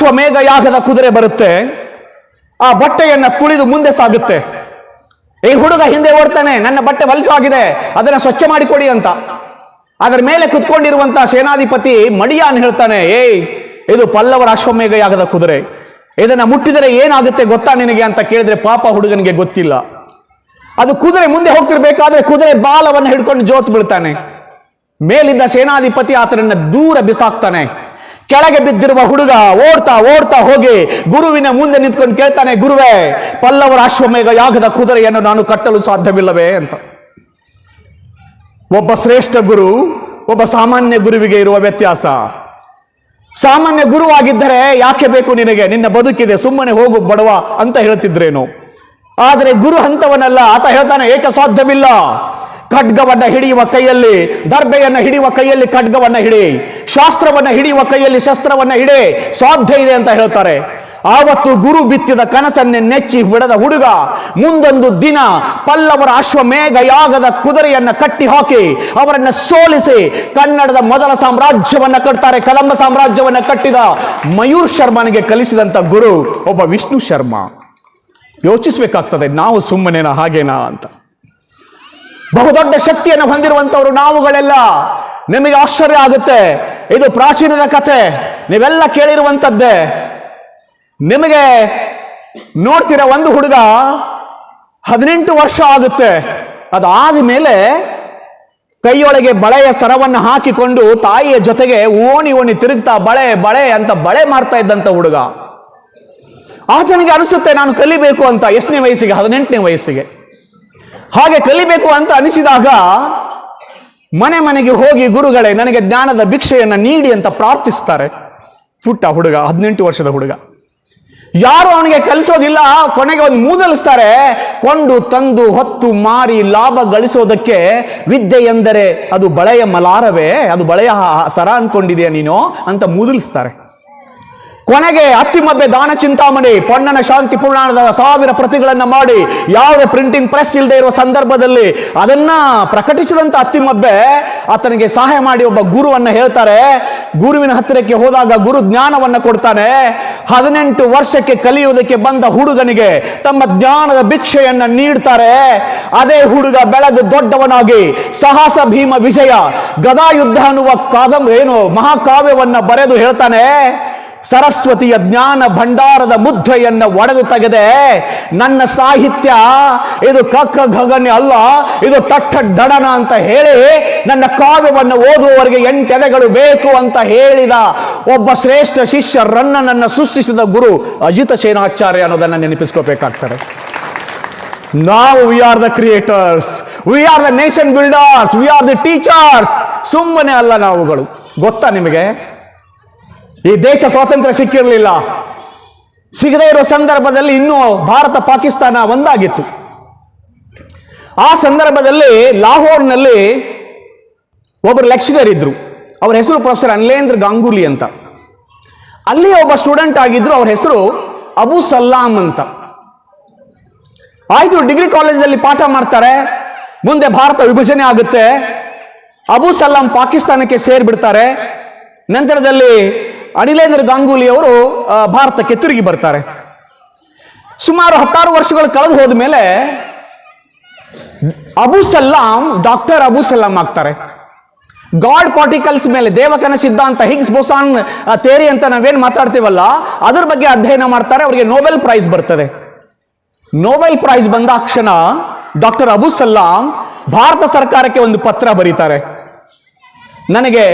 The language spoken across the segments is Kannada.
ಅಶ್ವಮೇಘ ಯಾಗದ ಕುದುರೆ ಬರುತ್ತೆ. ಆ ಬಟ್ಟೆಯನ್ನ ತುಳಿದು ಮುಂದೆ ಸಾಗುತ್ತೆ. ಈ ಹುಡುಗ ಹಿಂದೆ ಓಡ್ತಾನೆ, ನನ್ನ ಬಟ್ಟೆ ಹೊಲಸಾಗಿದೆ, ಅದನ್ನ ಸ್ವಚ್ಛ ಮಾಡಿಕೊಡಿ ಅಂತ. ಅದರ ಮೇಲೆ ಕುತ್ಕೊಂಡಿರುವಂತ ಸೇನಾಧಿಪತಿ ಮಡಿಯಾನ್ ಹೇಳ್ತಾನೆ, ಏಯ್, ಇದು ಪಲ್ಲವರ ಅಶ್ವಮೇಘ ಯಾಗದ ಕುದುರೆ. ಇದನ್ನ ಮುಟ್ಟಿದರೆ ಏನಾಗುತ್ತೆ ಗೊತ್ತಾ ನಿನಗೆ? ಅಂತ ಕೇಳಿದ್ರೆ ಪಾಪ ಹುಡುಗನಿಗೆ ಗೊತ್ತಿಲ್ಲ. ಅದು ಕುದುರೆ ಮುಂದೆ ಹೋಗ್ತಿರ್ಬೇಕಾದ್ರೆ ಕುದುರೆ ಬಾಲವನ್ನು ಹಿಡ್ಕೊಂಡು ಜೋತ್ ಬೀಳ್ತಾನೆ. ಮೇಲಿದ್ದ ಸೇನಾಧಿಪತಿ ಆತನನ್ನ ದೂರ ಬಿಸಾಕ್ತಾನೆ. ಕೆಳಗೆ ಬಿದ್ದಿರುವ ಹುಡುಗ ಓಡ್ತಾ ಓಡ್ತಾ ಹೋಗಿ ಗುರುವಿನ ಮುಂದೆ ನಿಂತ್ಕೊಂಡು ಕೇಳ್ತಾನೆ, ಗುರುವೇ, ಪಲ್ಲವರ ಅಶ್ವಮೇಘ ಯಾಗದ ಕುದುರೆಯನ್ನು ನಾನು ಕಟ್ಟಲು ಸಾಧ್ಯವಿಲ್ಲವೇ? ಅಂತ. ಒಬ್ಬ ಶ್ರೇಷ್ಠ ಗುರು, ಒಬ್ಬ ಸಾಮಾನ್ಯ ಗುರುವಿಗೆ ಇರುವ ವ್ಯತ್ಯಾಸ. ಸಾಮಾನ್ಯ ಗುರುವಾಗಿದ್ದರೆ ಯಾಕೆ ಬೇಕು ನಿನಗೆ? ನಿನ್ನ ಬದುಕಿದೆ, ಸುಮ್ಮನೆ ಹೋಗು ಬಡವ ಅಂತ ಹೇಳ್ತಿದ್ರೇನು? ಆದರೆ ಗುರು ಹಂತವನಲ್ಲ, ಆತ ಹೇಳ್ತಾನೆ, ಏಕ ಸಾಧ್ಯವಿಲ್ಲ. ಖಡ್ಗವನ್ನ ಹಿಡಿಯುವ ಕೈಯಲ್ಲಿ, ದರ್ಬೆಯನ್ನ ಹಿಡಿಯುವ ಕೈಯಲ್ಲಿ ಖಡ್ಗವನ್ನ ಹಿಡಿ, ಶಾಸ್ತ್ರವನ್ನ ಹಿಡಿಯುವ ಕೈಯಲ್ಲಿ ಶಸ್ತ್ರವನ್ನ ಹಿಡಿ, ಸಾಧ್ಯ ಇದೆ ಅಂತ ಹೇಳ್ತಾರೆ. ಆವತ್ತು ಗುರು ಬಿತ್ತಿದ ಕನಸನ್ನೇ ನೆಚ್ಚಿ ಬಿಡದ ಹುಡುಗ, ಮುಂದೊಂದು ದಿನ ಪಲ್ಲವರ ಅಶ್ವಮೇಘ ಯಾಗದ ಕುದುರೆಯನ್ನ ಕಟ್ಟಿ ಹಾಕಿ, ಅವರನ್ನ ಸೋಲಿಸಿ ಕನ್ನಡದ ಮೊದಲ ಸಾಮ್ರಾಜ್ಯವನ್ನ ಕಟ್ತಾರೆ, ಕಲಂಬ ಸಾಮ್ರಾಜ್ಯವನ್ನ ಕಟ್ಟಿದ ಮಯೂರ್ ಶರ್ಮನಿಗೆ ಕಲಿಸಿದಂತ ಗುರು ಒಬ್ಬ ವಿಷ್ಣು ಶರ್ಮ. ಯೋಚಿಸಬೇಕಾಗ್ತದೆ, ನಾವು ಸುಮ್ಮನೆನಾ ಹಾಗೇನಾ ಅಂತ. ಬಹುದೊಡ್ಡ ಶಕ್ತಿಯನ್ನು ಹೊಂದಿರುವಂತವರು ನಾವುಗಳೆಲ್ಲ. ನಿಮಗೆ ಆಶ್ಚರ್ಯ ಆಗುತ್ತೆ. ಇದು ಪ್ರಾಚೀನದ ಕಥೆ. ನೀವೆಲ್ಲ ಕೇಳಿರುವಂತದ್ದೇ ನಿಮಗೆ ನೋಡ್ತೀರ, ಒಂದು ಹುಡುಗ ಹದಿನೆಂಟು ವರ್ಷ ಆಗುತ್ತೆ. ಅದಾದ ಮೇಲೆ ಕೈಯೊಳಗೆ ಬಳೆಯ ಸರವನ್ನು ಹಾಕಿಕೊಂಡು ತಾಯಿಯ ಜೊತೆಗೆ ಓಣಿ ಓಣಿ ತಿರುಗ್ತಾ ಬಳೆ ಬಳೆ ಅಂತ ಬಳೆ ಮಾಡ್ತಾ ಇದ್ದಂತ ಹುಡುಗ. ಆತನಿಗೆ ಅನಿಸುತ್ತೆ, ನಾನು ಕಲಿಬೇಕು ಅಂತ. ಎಷ್ಟನೇ ವಯಸ್ಸಿಗೆ? ಹದಿನೆಂಟನೇ ವಯಸ್ಸಿಗೆ. ಹಾಗೆ ಕಲಿಬೇಕು ಅಂತ ಅನಿಸಿದಾಗ ಮನೆ ಮನೆಗೆ ಹೋಗಿ ಗುರುಗಳೇ, ನನಗೆ ಜ್ಞಾನದ ಭಿಕ್ಷೆಯನ್ನು ನೀಡಿ ಅಂತ ಪ್ರಾರ್ಥಿಸ್ತಾರೆ. ಪುಟ್ಟ ಹುಡುಗ, ಹದಿನೆಂಟು ವರ್ಷದ ಹುಡುಗ. ಯಾರು ಅವನಿಗೆ ಕಲಿಸೋದಿಲ್ಲ, ಕೊನೆಗೆ ಒಂದು ಮೂದಲಿಸ್ತಾರೆ, ಕೊಂಡು, ತಂದು, ಹೊತ್ತು, ಮಾರಿ, ಲಾಭ ಗಳಿಸೋದಕ್ಕೆ ವಿದ್ಯೆ ಎಂದರೆ ಅದು ಬಳೆಯ ಮಲಾರವೇ, ಅದು ಬಳೆಯ ಸರ ಅನ್ಕೊಂಡಿದೆಯಾ ನೀನು ಅಂತ ಮೂದಲಿಸ್ತಾರೆ. ಕೊನೆಗೆ ಅತ್ತಿಮಬ್ಬೆ ದಾನ ಚಿಂತಾಮಣಿ ಪೊಣ್ಣನ ಶಾಂತಿ ಪುರಾಣದ ಸಾವಿರ ಪ್ರತಿಗಳನ್ನು ಮಾಡಿ, ಯಾವುದೇ ಪ್ರಿಂಟಿಂಗ್ ಪ್ರೆಸ್ ಇಲ್ಲದೆ ಇರುವ ಸಂದರ್ಭದಲ್ಲಿ ಅದನ್ನ ಪ್ರಕಟಿಸಿದಂತ ಅತ್ತಿಮಬ್ಬೆ ಆತನಿಗೆ ಸಹಾಯ ಮಾಡಿ ಒಬ್ಬ ಗುರುವನ್ನ ಹೇಳ್ತಾರೆ. ಗುರುವಿನ ಹತ್ತಿರಕ್ಕೆ ಹೋದಾಗ ಗುರು ಜ್ಞಾನವನ್ನ ಕೊಡ್ತಾನೆ. ಹದಿನೆಂಟು ವರ್ಷಕ್ಕೆ ಕಲಿಯುವುದಕ್ಕೆ ಬಂದ ಹುಡುಗನಿಗೆ ತಮ್ಮ ಜ್ಞಾನದ ಭಿಕ್ಷೆಯನ್ನ ನೀಡ್ತಾರೆ. ಅದೇ ಹುಡುಗ ಬೆಳೆದು ದೊಡ್ಡವನಾಗಿ ಸಾಹಸ ಭೀಮ ವಿಜಯ ಗದಾಯುದ್ಧ ಅನ್ನುವ ಕಾದಂಬ ಏನು ಮಹಾಕಾವ್ಯವನ್ನ ಬರೆದು ಹೇಳ್ತಾನೆ. ಸರಸ್ವತಿಯ ಜ್ಞಾನ ಭಂಡಾರದ ಮುದ್ರೆಯನ್ನು ಒಡೆದು ತೆಗೆದೆ, ನನ್ನ ಸಾಹಿತ್ಯ ಇದು ಕಕ್ಕ ಗಗನೆ ಅಲ್ಲ, ಇದು ತಟ್ಟ ಡಡನ ಅಂತ ಹೇಳಿ ನನ್ನ ಕಾವ್ಯವನ್ನು ಓದುವವರಿಗೆ ಎಂಟೆದೆಗಳು ಬೇಕು ಅಂತ ಹೇಳಿದ ಒಬ್ಬ ಶ್ರೇಷ್ಠ ಶಿಷ್ಯರನ್ನ ನನ್ನ ಸೃಷ್ಟಿಸಿದ ಗುರು ಅಜಿತ ಸೇನಾಚಾರ್ಯ ಅನ್ನೋದನ್ನು ನೆನಪಿಸ್ಕೋಬೇಕಾಗ್ತಾರೆ ನಾವು we are the creators we are the nation builders we are the teachers ಸುಮ್ಮನೆ ಅಲ್ಲ ನಾವುಗಳು. ಗೊತ್ತಾ ನಿಮಗೆ? ಈ ದೇಶ ಸ್ವಾತಂತ್ರ್ಯ ಸಿಕ್ಕಿರಲಿಲ್ಲ. ಸಿಗದೇ ಇರೋ ಸಂದರ್ಭದಲ್ಲಿ ಇನ್ನೂ ಭಾರತ ಪಾಕಿಸ್ತಾನ ಒಂದಾಗಿತ್ತು. ಆ ಸಂದರ್ಭದಲ್ಲಿ ಲಾಹೋರ್ನಲ್ಲಿ ಒಬ್ಬರು ಲೆಕ್ಚರರ್ ಇದ್ರು. ಅವ್ರ ಹೆಸರು ಪ್ರೊಫೆಸರ್ ಅನ್ಲೇಂದ್ರ ಗಾಂಗೂಲಿ ಅಂತ. ಅಲ್ಲಿ ಒಬ್ಬ ಸ್ಟೂಡೆಂಟ್ ಆಗಿದ್ರು, ಅವ್ರ ಹೆಸರು ಅಬು ಸಲ್ಲಾಂ ಅಂತ. ಆಯ್ತು, ಡಿಗ್ರಿ ಕಾಲೇಜಲ್ಲಿ ಪಾಠ ಮಾಡ್ತಾರೆ, ಮುಂದೆ ಭಾರತ ವಿಭಜನೆ ಆಗುತ್ತೆ. ಅಬು ಸಲಾಂ ಪಾಕಿಸ್ತಾನಕ್ಕೆ ಸೇರಿಬಿಡ್ತಾರೆ. ನಂತರದಲ್ಲಿ ಅನಿಲೇಂದ್ರ ಗಂಗೂಲಿ ಅವರು ಭಾರತಕ್ಕೆ ತಿರುಗಿ ಬರ್ತಾರೆ. ಸುಮಾರು ಹತ್ತಾರು ವರ್ಷಗಳು ಕಳೆದು ಹೋದ ಮೇಲೆ ಅಬು ಸಲಾಂ, ಡಾಕ್ಟರ್ ಅಬು ಸಲಾಂ ಆಗ್ತಾರೆ. ಗಾಡ್ ಪಾರ್ಟಿಕಲ್ಸ್ ಮೇಲೆ ದೇವಕನ ಸಿದ್ಧಾಂತ, ಹಿಗ್ಸ್ ಬೋಸಾನ್ ತೇರಿ ಅಂತ ನಾವೇನ್ ಮಾತಾಡ್ತೀವಲ್ಲ, ಅದ್ರ ಬಗ್ಗೆ ಅಧ್ಯಯನ ಮಾಡ್ತಾರೆ, ಅವರಿಗೆ ನೋಬೆಲ್ ಪ್ರೈಸ್ ಬರ್ತದೆ. ನೋಬೆಲ್ ಪ್ರೈಸ್ ಬಂದಾಕ್ಷಣ ಡಾಕ್ಟರ್ ಅಬು ಸಲಾಂ ಭಾರತ ಸರ್ಕಾರಕ್ಕೆ ಒಂದು ಪತ್ರ ಬರೀತಾರೆ. ನನಗೆ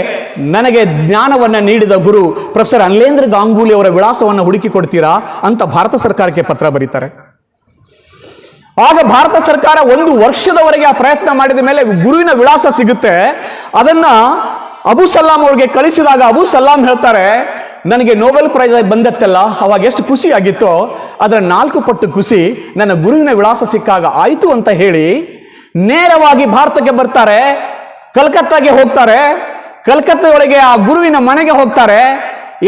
ನನಗೆ ಜ್ಞಾನವನ್ನ ನೀಡಿದ ಗುರು ಪ್ರೊಫೆಸರ್ ಅನ್ಲೇಂದ್ರ ಗಾಂಗೂಲಿ ಅವರ ವಿಳಾಸವನ್ನು ಹುಡುಕಿ ಕೊಡ್ತೀರಾ ಅಂತ ಭಾರತ ಸರ್ಕಾರಕ್ಕೆ ಪತ್ರ ಬರೀತಾರೆ. ಆಗ ಭಾರತ ಸರ್ಕಾರ ಒಂದು ವರ್ಷದವರೆಗೆ ಆ ಪ್ರಯತ್ನ ಮಾಡಿದ ಮೇಲೆ ಗುರುವಿನ ವಿಳಾಸ ಸಿಗುತ್ತೆ. ಅದನ್ನ ಅಬು ಸಲಾಂ ಅವ್ರಿಗೆ ಕಳಿಸಿದಾಗ ಅಬು ಸಲಾಂ ಹೇಳ್ತಾರೆ, ನನಗೆ ನೋಬೆಲ್ ಪ್ರೈಸ್ ಬಂದತ್ತಲ್ಲ, ಅವಾಗ ಎಷ್ಟು ಖುಷಿ ಆಗಿತ್ತೋ, ಅದರ ನಾಲ್ಕು ಪಟ್ಟು ಖುಷಿ ನನ್ನ ಗುರುವಿನ ವಿಳಾಸ ಸಿಕ್ಕಾಗ ಆಯಿತು ಅಂತ ಹೇಳಿ ನೇರವಾಗಿ ಭಾರತಕ್ಕೆ ಬರ್ತಾರೆ, ಕಲ್ಕತ್ತಾಗೆ ಹೋಗ್ತಾರೆ ಕಲ್ಕತ್ತಾದೊಳಗೆ ಆ ಗುರುವಿನ ಮನೆಗೆ ಹೋಗ್ತಾರೆ.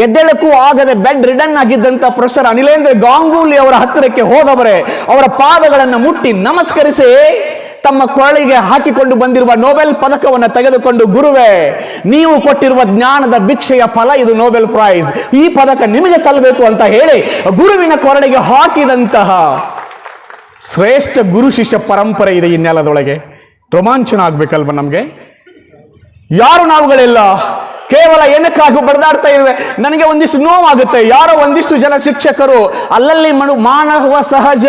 ಎದ್ದೇಳಕ್ಕೂ ಆಗದೆ ಬೆಡ್ ರಿಡನ್ ಆಗಿದ್ದಂತ ಪ್ರೊಫೆಸರ್ ಅನಿಲೇಂದ್ರ ಗಾಂಗೂಲಿ ಅವರ ಹತ್ತಿರಕ್ಕೆ ಹೋದವರೇ, ಅವರ ಪಾದಗಳನ್ನು ಮುಟ್ಟಿ ನಮಸ್ಕರಿಸಿ ತಮ್ಮ ಕೊರಳಿಗೆ ಹಾಕಿಕೊಂಡು ಬಂದಿರುವ ನೋಬೆಲ್ ಪದಕವನ್ನು ತೆಗೆದುಕೊಂಡು, ಗುರುವೇ, ನೀವು ಕೊಟ್ಟಿರುವ ಜ್ಞಾನದ ಭಿಕ್ಷೆಯ ಫಲ ಇದು ನೋಬೆಲ್ ಪ್ರೈಸ್. ಈ ಪದಕ ನಿಮಗೆ ಸಲ್ಲಬೇಕು ಅಂತ ಹೇಳಿ ಗುರುವಿನ ಕೊರಳಿಗೆ ಹಾಕಿದಂತಹ ಶ್ರೇಷ್ಠ ಗುರು ಶಿಷ್ಯ ಪರಂಪರೆ ಇದೆ ಈ ನೆಲದೊಳಗೆ. ರೋಮಾಂಚನ ಆಗ್ಬೇಕಲ್ವ ನಮಗೆ? ಯಾರು ನಾವುಗಳೆಲ್ಲ? ಕೇವಲ ಏನಕ್ಕಾಗಿ ಬಡದಾಡ್ತಾ ಇರುವೆ? ನನಗೆ ಒಂದಿಷ್ಟು ನೋವಾಗುತ್ತೆ. ಯಾರೋ ಒಂದಿಷ್ಟು ಜನ ಶಿಕ್ಷಕರು ಅಲ್ಲಲ್ಲಿ ಮನು ಮಾನವ ಸಹಜ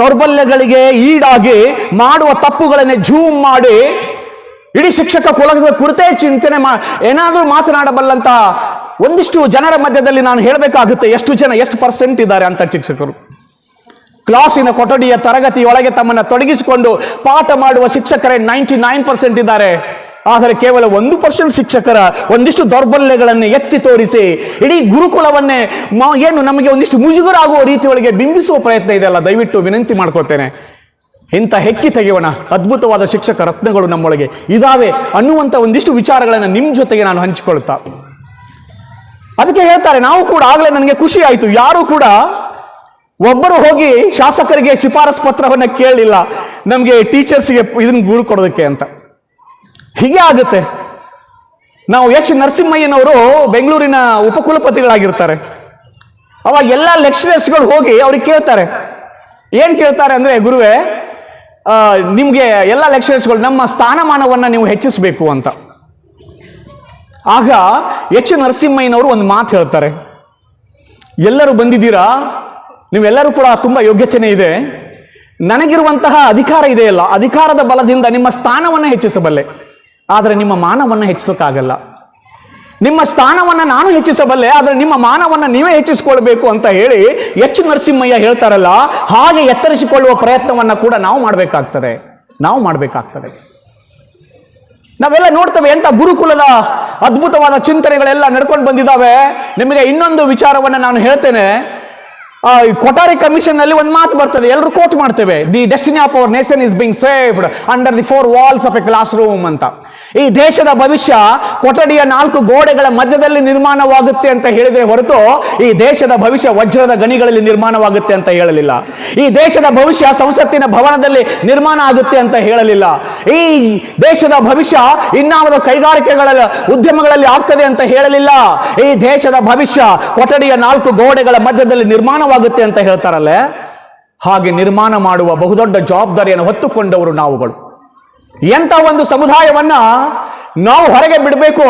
ದೌರ್ಬಲ್ಯಗಳಿಗೆ ಈಡಾಗಿ ಮಾಡುವ ತಪ್ಪುಗಳನ್ನೇ ಜೂಮ್ ಮಾಡಿ ಇಡೀ ಶಿಕ್ಷಕ ಕುಲದ ಕುರಿತೇ ಚಿಂತನೆ ಮಾ, ಏನಾದರೂ ಮಾತನಾಡಬಲ್ಲಂತ ಒಂದಿಷ್ಟು ಜನರ ಮಧ್ಯದಲ್ಲಿ ನಾನು ಹೇಳಬೇಕಾಗುತ್ತೆ ಎಷ್ಟು ಜನ, ಎಷ್ಟು ಪರ್ಸೆಂಟ್ ಇದ್ದಾರೆ ಅಂತ ಶಿಕ್ಷಕರು. ಕ್ಲಾಸಿನ ಕೊಠಡಿಯ ತರಗತಿಯೊಳಗೆ ತಮ್ಮನ್ನು ತೊಡಗಿಸಿಕೊಂಡು ಪಾಠ ಮಾಡುವ ಶಿಕ್ಷಕರೇ ನೈಂಟಿ ನೈನ್ ಪರ್ಸೆಂಟ್ ಇದ್ದಾರೆ. ಆದರೆ ಕೇವಲ ಒಂದು ಪರ್ಸೆಂಟ್ ಶಿಕ್ಷಕರ ಒಂದಿಷ್ಟು ದೌರ್ಬಲ್ಯಗಳನ್ನು ಎತ್ತಿ ತೋರಿಸಿ ಇಡೀ ಗುರುಕುಲವನ್ನೇ ಏನು ನಮಗೆ ಒಂದಿಷ್ಟು ಮುಜುಗರ ಆಗುವ ರೀತಿಯೊಳಗೆ ಬಿಂಬಿಸುವ ಪ್ರಯತ್ನ ಇದೆಯಲ್ಲ ದಯವಿಟ್ಟು ವಿನಂತಿ ಮಾಡ್ಕೊಳ್ತೇನೆ. ಇಂಥ ಹೆಕ್ಕಿ ತೆಗೆಯೋಣ. ಅದ್ಭುತವಾದ ಶಿಕ್ಷಕ ರತ್ನಗಳು ನಮ್ಮೊಳಗೆ ಇದಾವೆ ಅನ್ನುವಂಥ ಒಂದಿಷ್ಟು ವಿಚಾರಗಳನ್ನು ನಿಮ್ಮ ಜೊತೆಗೆ ನಾನು ಹಂಚಿಕೊಳ್ತಾ. ಅದಕ್ಕೆ ಹೇಳ್ತಾರೆ, ನಾವು ಕೂಡ ಆಗಲೇ ನನಗೆ ಖುಷಿ ಆಯಿತು. ಯಾರು ಕೂಡ ಒಬ್ಬರು ಹೋಗಿ ಶಾಸಕರಿಗೆ ಶಿಫಾರಸ್ ಪತ್ರವನ್ನು ಕೇಳಲಿಲ್ಲ. ನಮಗೆ ಟೀಚರ್ಸ್ಗೆ ಇದನ್ನು ಗುರು ಕೊಡೋದಕ್ಕೆ ಅಂತ. ಹೀಗೆ ಆಗುತ್ತೆ. ನಾವು ಎಚ್ ನರಸಿಂಹಯ್ಯನವರು ಬೆಂಗಳೂರಿನ ಉಪಕುಲಪತಿಗಳಾಗಿರ್ತಾರೆ. ಅವಾಗ ಎಲ್ಲ ಲೆಕ್ಚರರ್ಸ್ಗಳು ಹೋಗಿ ಅವ್ರಿಗೆ ಕೇಳ್ತಾರೆ. ಏನು ಕೇಳ್ತಾರೆ ಅಂದರೆ, ಗುರುವೇ ನಿಮಗೆ ಎಲ್ಲ ಲೆಕ್ಚರರ್ಸ್ಗಳು ನಮ್ಮ ಸ್ಥಾನಮಾನವನ್ನು ನೀವು ಹೆಚ್ಚಿಸಬೇಕು ಅಂತ. ಆಗ ಎಚ್ ನರಸಿಂಹಯ್ಯನವರು ಒಂದು ಮಾತು ಹೇಳ್ತಾರೆ. ಎಲ್ಲರೂ ಬಂದಿದ್ದೀರಾ? ನೀವೆಲ್ಲರೂ ಕೂಡ ತುಂಬ ಯೋಗ್ಯತೆನೇ ಇದೆ. ನನಗಿರುವಂತಹ ಅಧಿಕಾರ ಇದೆಯಲ್ಲ, ಅಧಿಕಾರದ ಬಲದಿಂದ ನಿಮ್ಮ ಸ್ಥಾನವನ್ನು ಹೆಚ್ಚಿಸಬಲ್ಲೆ. ಆದರೆ ನಿಮ್ಮ ಮಾನವನ್ನು ಹೆಚ್ಚಿಸೋಕ್ಕಾಗಲ್ಲ. ನಿಮ್ಮ ಸ್ಥಾನವನ್ನು ನಾನು ಹೆಚ್ಚಿಸಬಲ್ಲೆ, ಆದರೆ ನಿಮ್ಮ ಮಾನವನ್ನು ನೀವೇ ಹೆಚ್ಚಿಸಿಕೊಳ್ಬೇಕು ಅಂತ ಹೇಳಿ ಎಚ್ ನರಸಿಂಹಯ್ಯ ಹೇಳ್ತಾರಲ್ಲ, ಹಾಗೆ ಎತ್ತರಿಸಿಕೊಳ್ಳುವ ಪ್ರಯತ್ನವನ್ನು ಕೂಡ ನಾವು ಮಾಡಬೇಕಾಗ್ತದೆ. ನಾವು ಮಾಡಬೇಕಾಗ್ತದೆ. ನಾವೆಲ್ಲ ನೋಡ್ತೇವೆ ಎಂಥ ಗುರುಕುಲದ ಅದ್ಭುತವಾದ ಚಿಂತನೆಗಳೆಲ್ಲ ನಡ್ಕೊಂಡು ಬಂದಿದ್ದಾವೆ ನಿಮಗೆ ಇನ್ನೊಂದು ವಿಚಾರವನ್ನು ನಾನು ಹೇಳ್ತೇನೆ. ಕೊಠಾರಿ ಕಮಿಷನ್ನಲ್ಲಿ ಒಂದು ಮಾತು ಬರ್ತದೆ. ಎಲ್ಲರೂ ಕೋಟ್ ಮಾಡ್ತೇವೆ. The destiny of our nation is being saved under the four walls of a classroom ಅಂತ. ಈ ದೇಶದ ಭವಿಷ್ಯ ಕೊಠಡಿಯ ನಾಲ್ಕು ಗೋಡೆಗಳ ಮಧ್ಯದಲ್ಲಿ ನಿರ್ಮಾಣವಾಗುತ್ತೆ ಅಂತ ಹೇಳಿದ್ರೆ ಹೊರತು ಈ ದೇಶದ ಭವಿಷ್ಯ ವಜ್ರದ ಗಣಿಗಳಲ್ಲಿ ನಿರ್ಮಾಣವಾಗುತ್ತೆ ಅಂತ ಹೇಳಲಿಲ್ಲ. ಈ ದೇಶದ ಭವಿಷ್ಯ ಸಂಸತ್ತಿನ ಭವನದಲ್ಲಿ ನಿರ್ಮಾಣ ಆಗುತ್ತೆ ಅಂತ ಹೇಳಲಿಲ್ಲ. ಈ ದೇಶದ ಭವಿಷ್ಯ ಇನ್ನಾವುದು ಕೈಗಾರಿಕೆಗಳ ಉದ್ಯಮಗಳಲ್ಲಿ ಆಗ್ತದೆ ಅಂತ ಹೇಳಲಿಲ್ಲ. ಈ ದೇಶದ ಭವಿಷ್ಯ ಕೊಠಡಿಯ ನಾಲ್ಕು ಗೋಡೆಗಳ ಮಧ್ಯದಲ್ಲಿ ನಿರ್ಮಾಣವಾಗುತ್ತೆ ಅಂತ ಹೇಳ್ತಾರಲ್ಲೇ? ಹಾಗೆ ನಿರ್ಮಾಣ ಮಾಡುವ ಬಹುದೊಡ್ಡ ಜವಾಬ್ದಾರಿಯನ್ನು ಹೊತ್ತುಕೊಂಡವರು ನಾವುಗಳು. ಎಂಥ ಒಂದು ಸಮುದಾಯವನ್ನ ನಾವು ಹೊರಗೆ ಬಿಡಬೇಕು?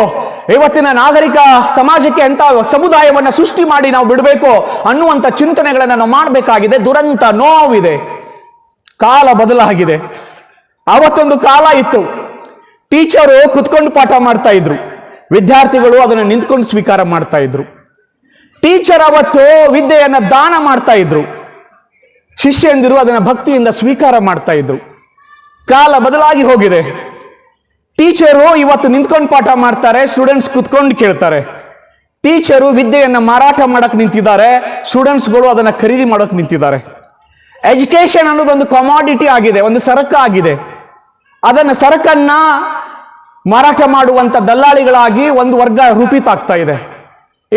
ಇವತ್ತಿನ ನಾಗರಿಕ ಸಮಾಜಕ್ಕೆ ಎಂತ ಸಮುದಾಯವನ್ನ ಸೃಷ್ಟಿ ಮಾಡಿ ನಾವು ಬಿಡಬೇಕು ಅನ್ನುವಂಥ ಚಿಂತನೆಗಳನ್ನು ನಾವು ಮಾಡಬೇಕಾಗಿದೆ. ದುರಂತ ನೋವಿದೆ. ಕಾಲ ಬದಲಾಗಿದೆ. ಅವತ್ತೊಂದು ಕಾಲ ಇತ್ತು. ಟೀಚರು ಕುತ್ಕೊಂಡು ಪಾಠ ಮಾಡ್ತಾ ಇದ್ರು. ವಿದ್ಯಾರ್ಥಿಗಳು ಅದನ್ನು ನಿಂತ್ಕೊಂಡು ಸ್ವೀಕಾರ ಮಾಡ್ತಾ ಇದ್ರು. ಟೀಚರ್ ಅವತ್ತು ವಿದ್ಯೆಯನ್ನು ದಾನ ಮಾಡ್ತಾ ಇದ್ರು. ಶಿಷ್ಯಂದಿರು ಅದನ್ನು ಭಕ್ತಿಯಿಂದ ಸ್ವೀಕಾರ ಮಾಡ್ತಾ ಇದ್ರು. ಕಾಲ ಬದಲಾಗಿ ಹೋಗಿದೆ. ಟೀಚರು ಇವತ್ತು ನಿಂತ್ಕೊಂಡು ಪಾಠ ಮಾಡ್ತಾರೆ ಸ್ಟೂಡೆಂಟ್ಸ್ ಕುತ್ಕೊಂಡು ಕೇಳ್ತಾರೆ. ಟೀಚರು ವಿದ್ಯೆಯನ್ನು ಮಾರಾಟ ಮಾಡಕ್ ನಿಂತಿದ್ದಾರೆ ಸ್ಟೂಡೆಂಟ್ಸ್ಗಳು ಅದನ್ನು ಖರೀದಿ ಮಾಡೋಕೆ ನಿಂತಿದ್ದಾರೆ. ಎಜುಕೇಶನ್ ಅನ್ನೋದೊಂದು ಕಮಾಡಿಟಿ ಆಗಿದೆ, ಒಂದು ಸರಕು ಆಗಿದೆ. ಅದನ್ನು ಸರಕನ್ನ ಮಾರಾಟ ಮಾಡುವಂತ ದಲ್ಲಾಳಿಗಳಾಗಿ ಒಂದು ವರ್ಗ ರೂಪಿತಾಗ್ತಾ ಇದೆ.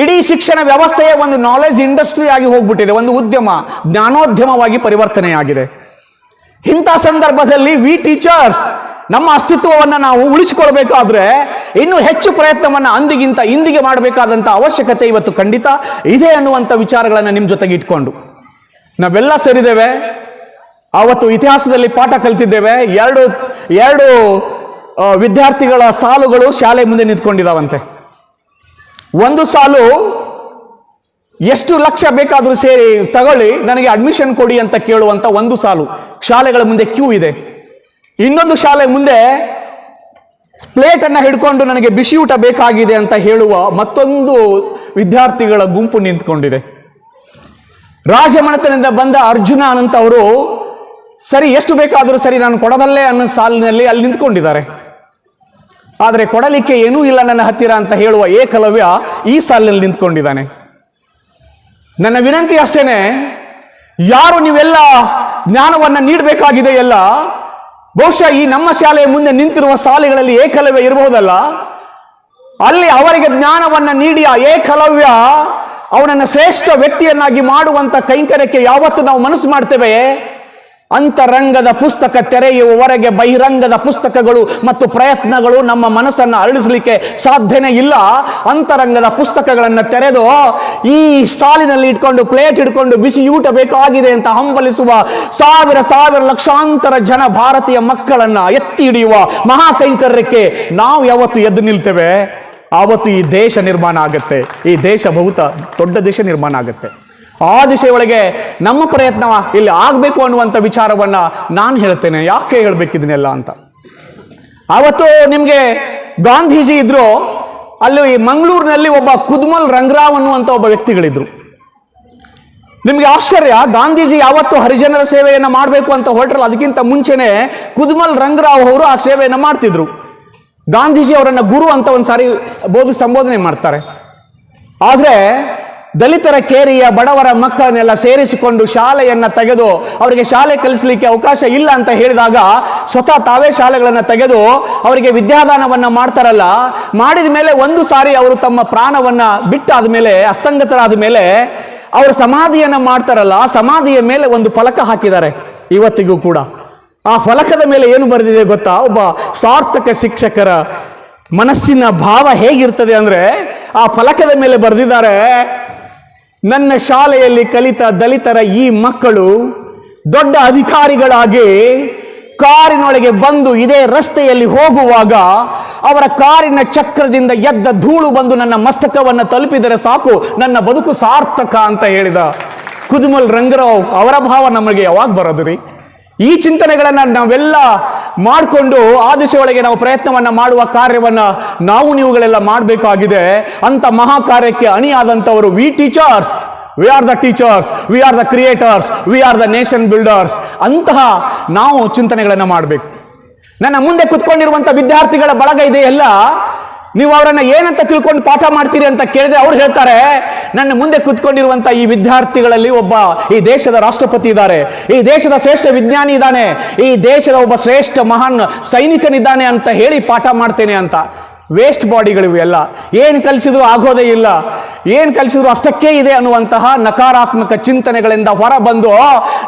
ಇಡೀ ಶಿಕ್ಷಣ ವ್ಯವಸ್ಥೆಯ ಒಂದು ನಾಲೆಜ್ ಇಂಡಸ್ಟ್ರಿ ಆಗಿ ಹೋಗ್ಬಿಟ್ಟಿದೆ, ಒಂದು ಉದ್ಯಮ, ಜ್ಞಾನೋದ್ಯಮವಾಗಿ ಪರಿವರ್ತನೆಯಾಗಿದೆ. ಇಂಥ ಸಂದರ್ಭದಲ್ಲಿ ವಿ ಟೀಚರ್ಸ್ ನಮ್ಮ ಅಸ್ತಿತ್ವವನ್ನು ನಾವು ಉಳಿಸಿಕೊಳ್ಬೇಕಾದ್ರೆ ಇನ್ನೂ ಹೆಚ್ಚು ಪ್ರಯತ್ನವನ್ನು ಅಂದಿಗಿಂತ ಇಂದಿಗೆ ಮಾಡಬೇಕಾದಂಥ ಅವಶ್ಯಕತೆ ಇವತ್ತು ಖಂಡಿತ ಇದೆ ಅನ್ನುವಂಥ ವಿಚಾರಗಳನ್ನು ನಿಮ್ಮ ಜೊತೆಗೆ ಇಟ್ಕೊಂಡು. ನಾವೆಲ್ಲ ಸೇರಿದ್ದೇವೆ. ಆವತ್ತು ಇತಿಹಾಸದಲ್ಲಿ ಪಾಠ ಕಲ್ತಿದ್ದೇವೆ. ಎರಡು ಎರಡು ವಿದ್ಯಾರ್ಥಿಗಳ ಸಾಲುಗಳು ಶಾಲೆ ಮುಂದೆ ನಿಂತ್ಕೊಂಡಿದ್ದಾವಂತೆ ಒಂದು ಸಾಲು ಎಷ್ಟು ಲಕ್ಷ ಬೇಕಾದರೂ ಸೇರಿ ತಗೊಳ್ಳಿ, ನನಗೆ ಅಡ್ಮಿಷನ್ ಕೊಡಿ ಅಂತ ಕೇಳುವಂತ ಒಂದು ಸಾಲು. ಶಾಲೆಗಳ ಮುಂದೆ ಕ್ಯೂ ಇದೆ. ಇನ್ನೊಂದು ಶಾಲೆ ಮುಂದೆ ಪ್ಲೇಟ್ ಅನ್ನ ಹಿಡ್ಕೊಂಡು ನನಗೆ ಬಿಸಿ ಊಟ ಬೇಕಾಗಿದೆ ಅಂತ ಹೇಳುವ ಮತ್ತೊಂದು ವಿದ್ಯಾರ್ಥಿಗಳ ಗುಂಪು ನಿಂತ್ಕೊಂಡಿದೆ. ರಾಜಮನೆತನದಿಂದ ಬಂದ ಅರ್ಜುನ ಅನಂತ ಅವರು, ಸರಿ, ಎಷ್ಟು ಬೇಕಾದರೂ ಸರಿ, ನಾನು ಕೊಡಬಲ್ಲೆ ಅನ್ನೋ ಸಾಲಿನಲ್ಲಿ ಅಲ್ಲಿ ನಿಂತ್ಕೊಂಡಿದ್ದಾರೆ. ಆದರೆ ಕೊಡಲಿಕ್ಕೆ ಏನೂ ಇಲ್ಲ ನನ್ನ ಹತ್ತಿರ ಅಂತ ಹೇಳುವ ಏಕಲವ್ಯ ಈ ಸಾಲಿನಲ್ಲಿ ನಿಂತ್ಕೊಂಡಿದ್ದಾನೆ. ನನ್ನ ವಿನಂತಿ ಅಷ್ಟೇನೆ, ಯಾರು ನೀವೆಲ್ಲ ಜ್ಞಾನವನ್ನ ನೀಡಬೇಕಾಗಿದೆ ಎಲ್ಲ, ಬಹುಶಃ ಈ ನಮ್ಮ ಶಾಲೆಯ ಮುಂದೆ ನಿಂತಿರುವ ಸಾಲೆಗಳಲ್ಲಿ ಏಕಲವ್ಯ ಇರಬಹುದಲ್ಲ? ಅಲ್ಲಿ ಅವರಿಗೆ ಜ್ಞಾನವನ್ನ ನೀಡಿ ಆ ಏಕಲವ್ಯ ಅವನನ್ನು ಶ್ರೇಷ್ಠ ವ್ಯಕ್ತಿಯನ್ನಾಗಿ ಮಾಡುವಂತ ಕೈಂಕರ್ಯಕ್ಕೆ ಯಾವತ್ತು ನಾವು ಮನಸ್ಸು ಮಾಡ್ತೇವೆ? ಅಂತರಂಗದ ಪುಸ್ತಕ ತೆರೆಯುವವರೆಗೆ ಬಹಿರಂಗದ ಪುಸ್ತಕಗಳು ಮತ್ತು ಪ್ರಯತ್ನಗಳು ನಮ್ಮ ಮನಸ್ಸನ್ನು ಅರಳಿಸಲಿಕ್ಕೆ ಸಾಧ್ಯನೇ ಇಲ್ಲ. ಅಂತರಂಗದ ಪುಸ್ತಕಗಳನ್ನು ತೆರೆದು ಈ ಸಾಲಿನಲ್ಲಿ ಇಟ್ಕೊಂಡು, ಪ್ಲೇಟ್ ಇಟ್ಕೊಂಡು ಬಿಸಿ ಊಟ ಬೇಕಾಗಿದೆ ಅಂತ ಹಂಬಲಿಸುವ ಸಾವಿರ ಸಾವಿರ ಲಕ್ಷಾಂತರ ಜನ ಭಾರತೀಯ ಮಕ್ಕಳನ್ನು ಎತ್ತಿ ಹಿಡಿಯುವ ಮಹಾಕೈಂಕರ್ಯಕ್ಕೆ ನಾವು ಯಾವತ್ತು ಎದ್ದು ನಿಲ್ತೇವೆ? ಆವತ್ತು ಈ ದೇಶ ನಿರ್ಮಾಣ ಆಗುತ್ತೆ. ಈ ದೇಶ ಬಹುತ ದೊಡ್ಡ ದೇಶ ನಿರ್ಮಾಣ ಆಗುತ್ತೆ. ಆ ದಿಶೆಯೊಳಗೆ ನಮ್ಮ ಪ್ರಯತ್ನ ಇಲ್ಲಿ ಆಗಬೇಕು ಅನ್ನುವಂಥ ವಿಚಾರವನ್ನ ನಾನು ಹೇಳ್ತೇನೆ. ಯಾಕೆ ಹೇಳ್ಬೇಕು ಇದನ್ನೆಲ್ಲ ಅಂತ? ಆವತ್ತು ನಿಮಗೆ ಗಾಂಧೀಜಿ ಇದ್ರು, ಅಲ್ಲಿ ಮಂಗಳೂರಿನಲ್ಲಿ ಒಬ್ಬ ಕುದ್ಮಲ್ ರಂಗರಾವ್ ಅನ್ನುವಂಥ ಒಬ್ಬ ವ್ಯಕ್ತಿಗಳಿದ್ರು. ನಿಮಗೆ ಆಶ್ಚರ್ಯ, ಗಾಂಧೀಜಿ ಯಾವತ್ತು ಹರಿಜನರ ಸೇವೆಯನ್ನು ಮಾಡಬೇಕು ಅಂತ ಹೊರಟ್ರಲ್ಲ, ಅದಕ್ಕಿಂತ ಮುಂಚೆನೆ ಕುದ್ಮಲ್ ರಂಗರಾವ್ ಅವರು ಆ ಸೇವೆಯನ್ನು ಮಾಡ್ತಿದ್ರು. ಗಾಂಧೀಜಿ ಅವರನ್ನ ಗುರು ಅಂತ ಒಂದು ಸಾರಿ ಬೋಧಿ ಸಂಬೋಧನೆ ಮಾಡ್ತಾರೆ. ಆದರೆ ದಲಿತರ ಕೇರಿಯ ಬಡವರ ಮಕ್ಕಳನ್ನೆಲ್ಲ ಸೇರಿಸಿಕೊಂಡು ಶಾಲೆಯನ್ನು ತೆಗೆದು ಅವರಿಗೆ ಶಾಲೆ ಕಲಿಸಲಿಕ್ಕೆ ಅವಕಾಶ ಇಲ್ಲ ಅಂತ ಹೇಳಿದಾಗ ಸ್ವತಃ ತಾವೇ ಶಾಲೆಗಳನ್ನು ತೆಗೆದು ಅವರಿಗೆ ವಿದ್ಯಾದಾನವನ್ನು ಮಾಡ್ತಾರಲ್ಲ. ಮಾಡಿದ ಮೇಲೆ ಒಂದು ಸಾರಿ ಅವರು ತಮ್ಮ ಪ್ರಾಣವನ್ನು ಬಿಟ್ಟಾದ ಮೇಲೆ, ಅಸ್ತಂಗತರಾದ ಮೇಲೆ ಅವರು ಸಮಾಧಿಯನ್ನ ಮಾಡ್ತಾರಲ್ಲ, ಆ ಸಮಾಧಿಯ ಮೇಲೆ ಒಂದು ಫಲಕ ಹಾಕಿದ್ದಾರೆ ಇವತ್ತಿಗೂ ಕೂಡ. ಆ ಫಲಕದ ಮೇಲೆ ಏನು ಬರೆದಿದೆ ಗೊತ್ತಾ? ಒಬ್ಬ ಸಾರ್ಥಕ ಶಿಕ್ಷಕರ ಮನಸ್ಸಿನ ಭಾವ ಹೇಗಿರ್ತದೆ ಅಂದ್ರೆ ಆ ಫಲಕದ ಮೇಲೆ ಬರೆದಿದ್ದಾರೆ ನನ್ನ ಶಾಲೆಯಲ್ಲಿ ಕಲಿತ ದಲಿತರ ಈ ಮಕ್ಕಳು ದೊಡ್ಡ ಅಧಿಕಾರಿಗಳಾಗಿ ಕಾರಿನೊಳಗೆ ಬಂದು ಇದೇ ರಸ್ತೆಯಲ್ಲಿ ಹೋಗುವಾಗ ಅವರ ಕಾರಿನ ಚಕ್ರದಿಂದ ಎದ್ದ ಧೂಳು ಬಂದು ನನ್ನ ಮಸ್ತಕವನ್ನು ತಲುಪಿದರೆ ಸಾಕು, ನನ್ನ ಬದುಕು ಸಾರ್ಥಕ ಅಂತ ಹೇಳಿದ ಕುದುಮಲ್ ರಂಗರಾವ್ ಅವರ ಭಾವ ನಮಗೆ ಯಾವಾಗ ಬರೋದು ರೀ? ಈ ಚಿಂತನೆಗಳನ್ನ ನಾವೆಲ್ಲ ಮಾಡಿಕೊಂಡು ಆ ದಿಶೆಯೊಳಗೆ ನಾವು ಪ್ರಯತ್ನವನ್ನ ಮಾಡುವ ಕಾರ್ಯವನ್ನ ನಾವು ನೀವುಗಳೆಲ್ಲ ಮಾಡಬೇಕಾಗಿದೆ. ಅಂತ ಮಹಾ ಕಾರ್ಯಕ್ಕೆ ಅಣಿಯಾದಂಥವರು we teachers we are the teachers we are the creators we are the nation builders ಅಂತಹ ನಾವು ಚಿಂತನೆಗಳನ್ನು ಮಾಡಬೇಕು. ನನ್ನ ಮುಂದೆ ಕುತ್ಕೊಂಡಿರುವಂಥ ವಿದ್ಯಾರ್ಥಿಗಳ ಬಳಗ ಇದೆಯಲ್ಲ ನೀವು ಅವರನ್ನ ಏನಂತ ತಿಳ್ಕೊಂಡು ಪಾಠ ಮಾಡ್ತೀರಿ ಅಂತ ಕೇಳಿದ್ರೆ ಅವ್ರು ಹೇಳ್ತಾರೆ, ನನ್ನ ಮುಂದೆ ಕುತ್ಕೊಂಡಿರುವಂತ ಈ ವಿದ್ಯಾರ್ಥಿಗಳಲ್ಲಿ ಒಬ್ಬ ಈ ದೇಶದ ರಾಷ್ಟ್ರಪತಿ ಇದ್ದಾರೆ, ಈ ದೇಶದ ಶ್ರೇಷ್ಠ ವಿಜ್ಞಾನಿ ಇದ್ದಾನೆ, ಈ ದೇಶದ ಒಬ್ಬ ಶ್ರೇಷ್ಠ ಮಹಾನ್ ಸೈನಿಕನಿದ್ದಾನೆ ಅಂತ ಹೇಳಿ ಪಾಠ ಮಾಡ್ತೇನೆ ಅಂತ. ವೇಸ್ಟ್ ಬಾಡಿಗಳು ಇವೆಲ್ಲ. ಏನು ಕಲಿಸಿದ್ರು ಆಗೋದೇ ಇಲ್ಲ. ಏನು ಕಲಿಸಿದ್ರು ಅಷ್ಟಕ್ಕೇ ಇದೆ ಅನ್ನುವಂತಹ ನಕಾರಾತ್ಮಕ ಚಿಂತನೆಗಳಿಂದ ಹೊರಬಂದು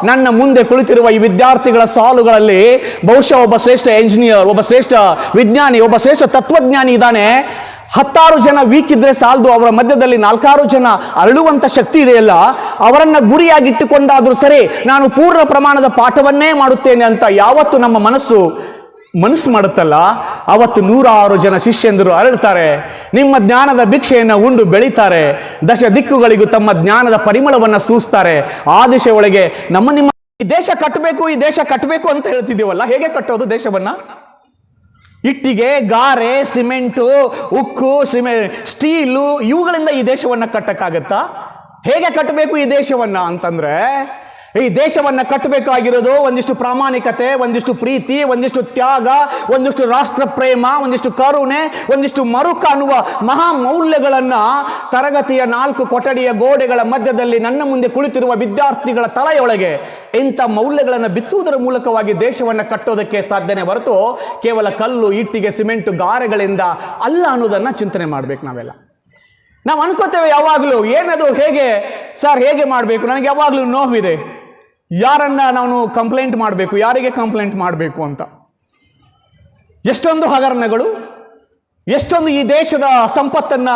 ನನ್ನ ಮುಂದೆ ಕುಳಿತಿರುವ ಈ ವಿದ್ಯಾರ್ಥಿಗಳ ಸಾಲುಗಳಲ್ಲಿ ಬಹುಶಃ ಒಬ್ಬ ಶ್ರೇಷ್ಠ ಎಂಜಿನಿಯರ್ ಒಬ್ಬ ಶ್ರೇಷ್ಠ ವಿಜ್ಞಾನಿ, ಒಬ್ಬ ಶ್ರೇಷ್ಠ ತತ್ವಜ್ಞಾನಿ ಇದ್ದಾನೆ. ಹತ್ತಾರು ಜನ ವೀಕ್ ಇದ್ರೆ ಸಾಲದು, ಅವರ ಮಧ್ಯದಲ್ಲಿ ನಾಲ್ಕಾರು ಜನ ಅರಳುವಂತ ಶಕ್ತಿ ಇದೆಯಲ್ಲ, ಅವರನ್ನ ಗುರಿಯಾಗಿಟ್ಟುಕೊಂಡಾದ್ರೂ ಸರಿ, ನಾನು ಪೂರ್ಣ ಪ್ರಮಾಣದ ಪಾಠವನ್ನೇ ಮಾಡುತ್ತೇನೆ ಅಂತ ಯಾವತ್ತು ನಮ್ಮ ಮನಸ್ಸು ಮನಸ್ಸು ಮಾಡುತ್ತಲ್ಲ? ಅವತ್ತು ನೂರಾರು ಜನ ಶಿಷ್ಯಂದರು ಅರಳುತ್ತಾರೆ ನಿಮ್ಮ ಜ್ಞಾನದ ಭಿಕ್ಷೆಯನ್ನು ಉಂಡು ಬೆಳೀತಾರೆ. ದಶ ದಿಕ್ಕುಗಳಿಗೂ ತಮ್ಮ ಜ್ಞಾನದ ಪರಿಮಳವನ್ನು ಸೂಸ್ತಾರೆ. ಆ ದಿಶೆ ಒಳಗೆ ನಮ್ಮ ನಿಮ್ಮ ಈ ದೇಶ ಕಟ್ಟಬೇಕು, ಈ ದೇಶ ಕಟ್ಟಬೇಕು ಅಂತ ಹೇಳ್ತಿದ್ದೀವಲ್ಲ? ಹೇಗೆ ಕಟ್ಟೋದು ದೇಶವನ್ನ? ಇಟ್ಟಿಗೆ, ಗಾರೆ, ಸಿಮೆಂಟು, ಉಕ್ಕು, ಸಿಮೆ, ಸ್ಟೀಲು ಇವುಗಳಿಂದ ಈ ದೇಶವನ್ನ ಕಟ್ಟಕ್ಕಾಗತ್ತಾ? ಹೇಗೆ ಕಟ್ಟಬೇಕು ಈ ದೇಶವನ್ನ ಅಂತಂದ್ರೆ ಈ ದೇಶವನ್ನು ಕಟ್ಟಬೇಕಾಗಿರೋದು ಒಂದಿಷ್ಟು ಪ್ರಾಮಾಣಿಕತೆ, ಒಂದಿಷ್ಟು ಪ್ರೀತಿ, ಒಂದಿಷ್ಟು ತ್ಯಾಗ, ಒಂದಿಷ್ಟು ರಾಷ್ಟ್ರ ಪ್ರೇಮ ಒಂದಿಷ್ಟು ಕರುಣೆ, ಒಂದಿಷ್ಟು ಮರುಕ ಅನ್ನುವ ಮಹಾ ಮೌಲ್ಯಗಳನ್ನು ತರಗತಿಯ ನಾಲ್ಕು ಕೊಠಡಿಯ ಗೋಡೆಗಳ ಮಧ್ಯದಲ್ಲಿ ನನ್ನ ಮುಂದೆ ಕುಳಿತಿರುವ ವಿದ್ಯಾರ್ಥಿಗಳ ತಲೆಯೊಳಗೆ ಇಂಥ ಮೌಲ್ಯಗಳನ್ನು ಬಿತ್ತುವುದರ ಮೂಲಕವಾಗಿ ದೇಶವನ್ನು ಕಟ್ಟೋದಕ್ಕೆ ಸಾಧ್ಯನೆ ಹೊರತು ಕೇವಲ ಕಲ್ಲು ಇಟ್ಟಿಗೆ ಸಿಮೆಂಟು, ಗಾರೆಗಳಿಂದ ಅಲ್ಲ ಅನ್ನೋದನ್ನು ಚಿಂತನೆ ಮಾಡಬೇಕು ನಾವೆಲ್ಲ. ನಾವು ಅನ್ಕೋತೇವೆ ಯಾವಾಗಲೂ ಏನದು ಹೇಗೆ, ಸರ್ ಹೇಗೆ ಮಾಡಬೇಕು? ನನಗೆ ಯಾವಾಗಲೂ ನೋವಿದೆ. ಯಾರನ್ನ ನಾನು ಕಂಪ್ಲೇಂಟ್ ಮಾಡಬೇಕು, ಯಾರಿಗೆ ಕಂಪ್ಲೇಂಟ್ ಮಾಡಬೇಕು ಅಂತ. ಎಷ್ಟೊಂದು ಹಗರಣಗಳು, ಎಷ್ಟೊಂದು ಈ ದೇಶದ ಸಂಪತ್ತನ್ನು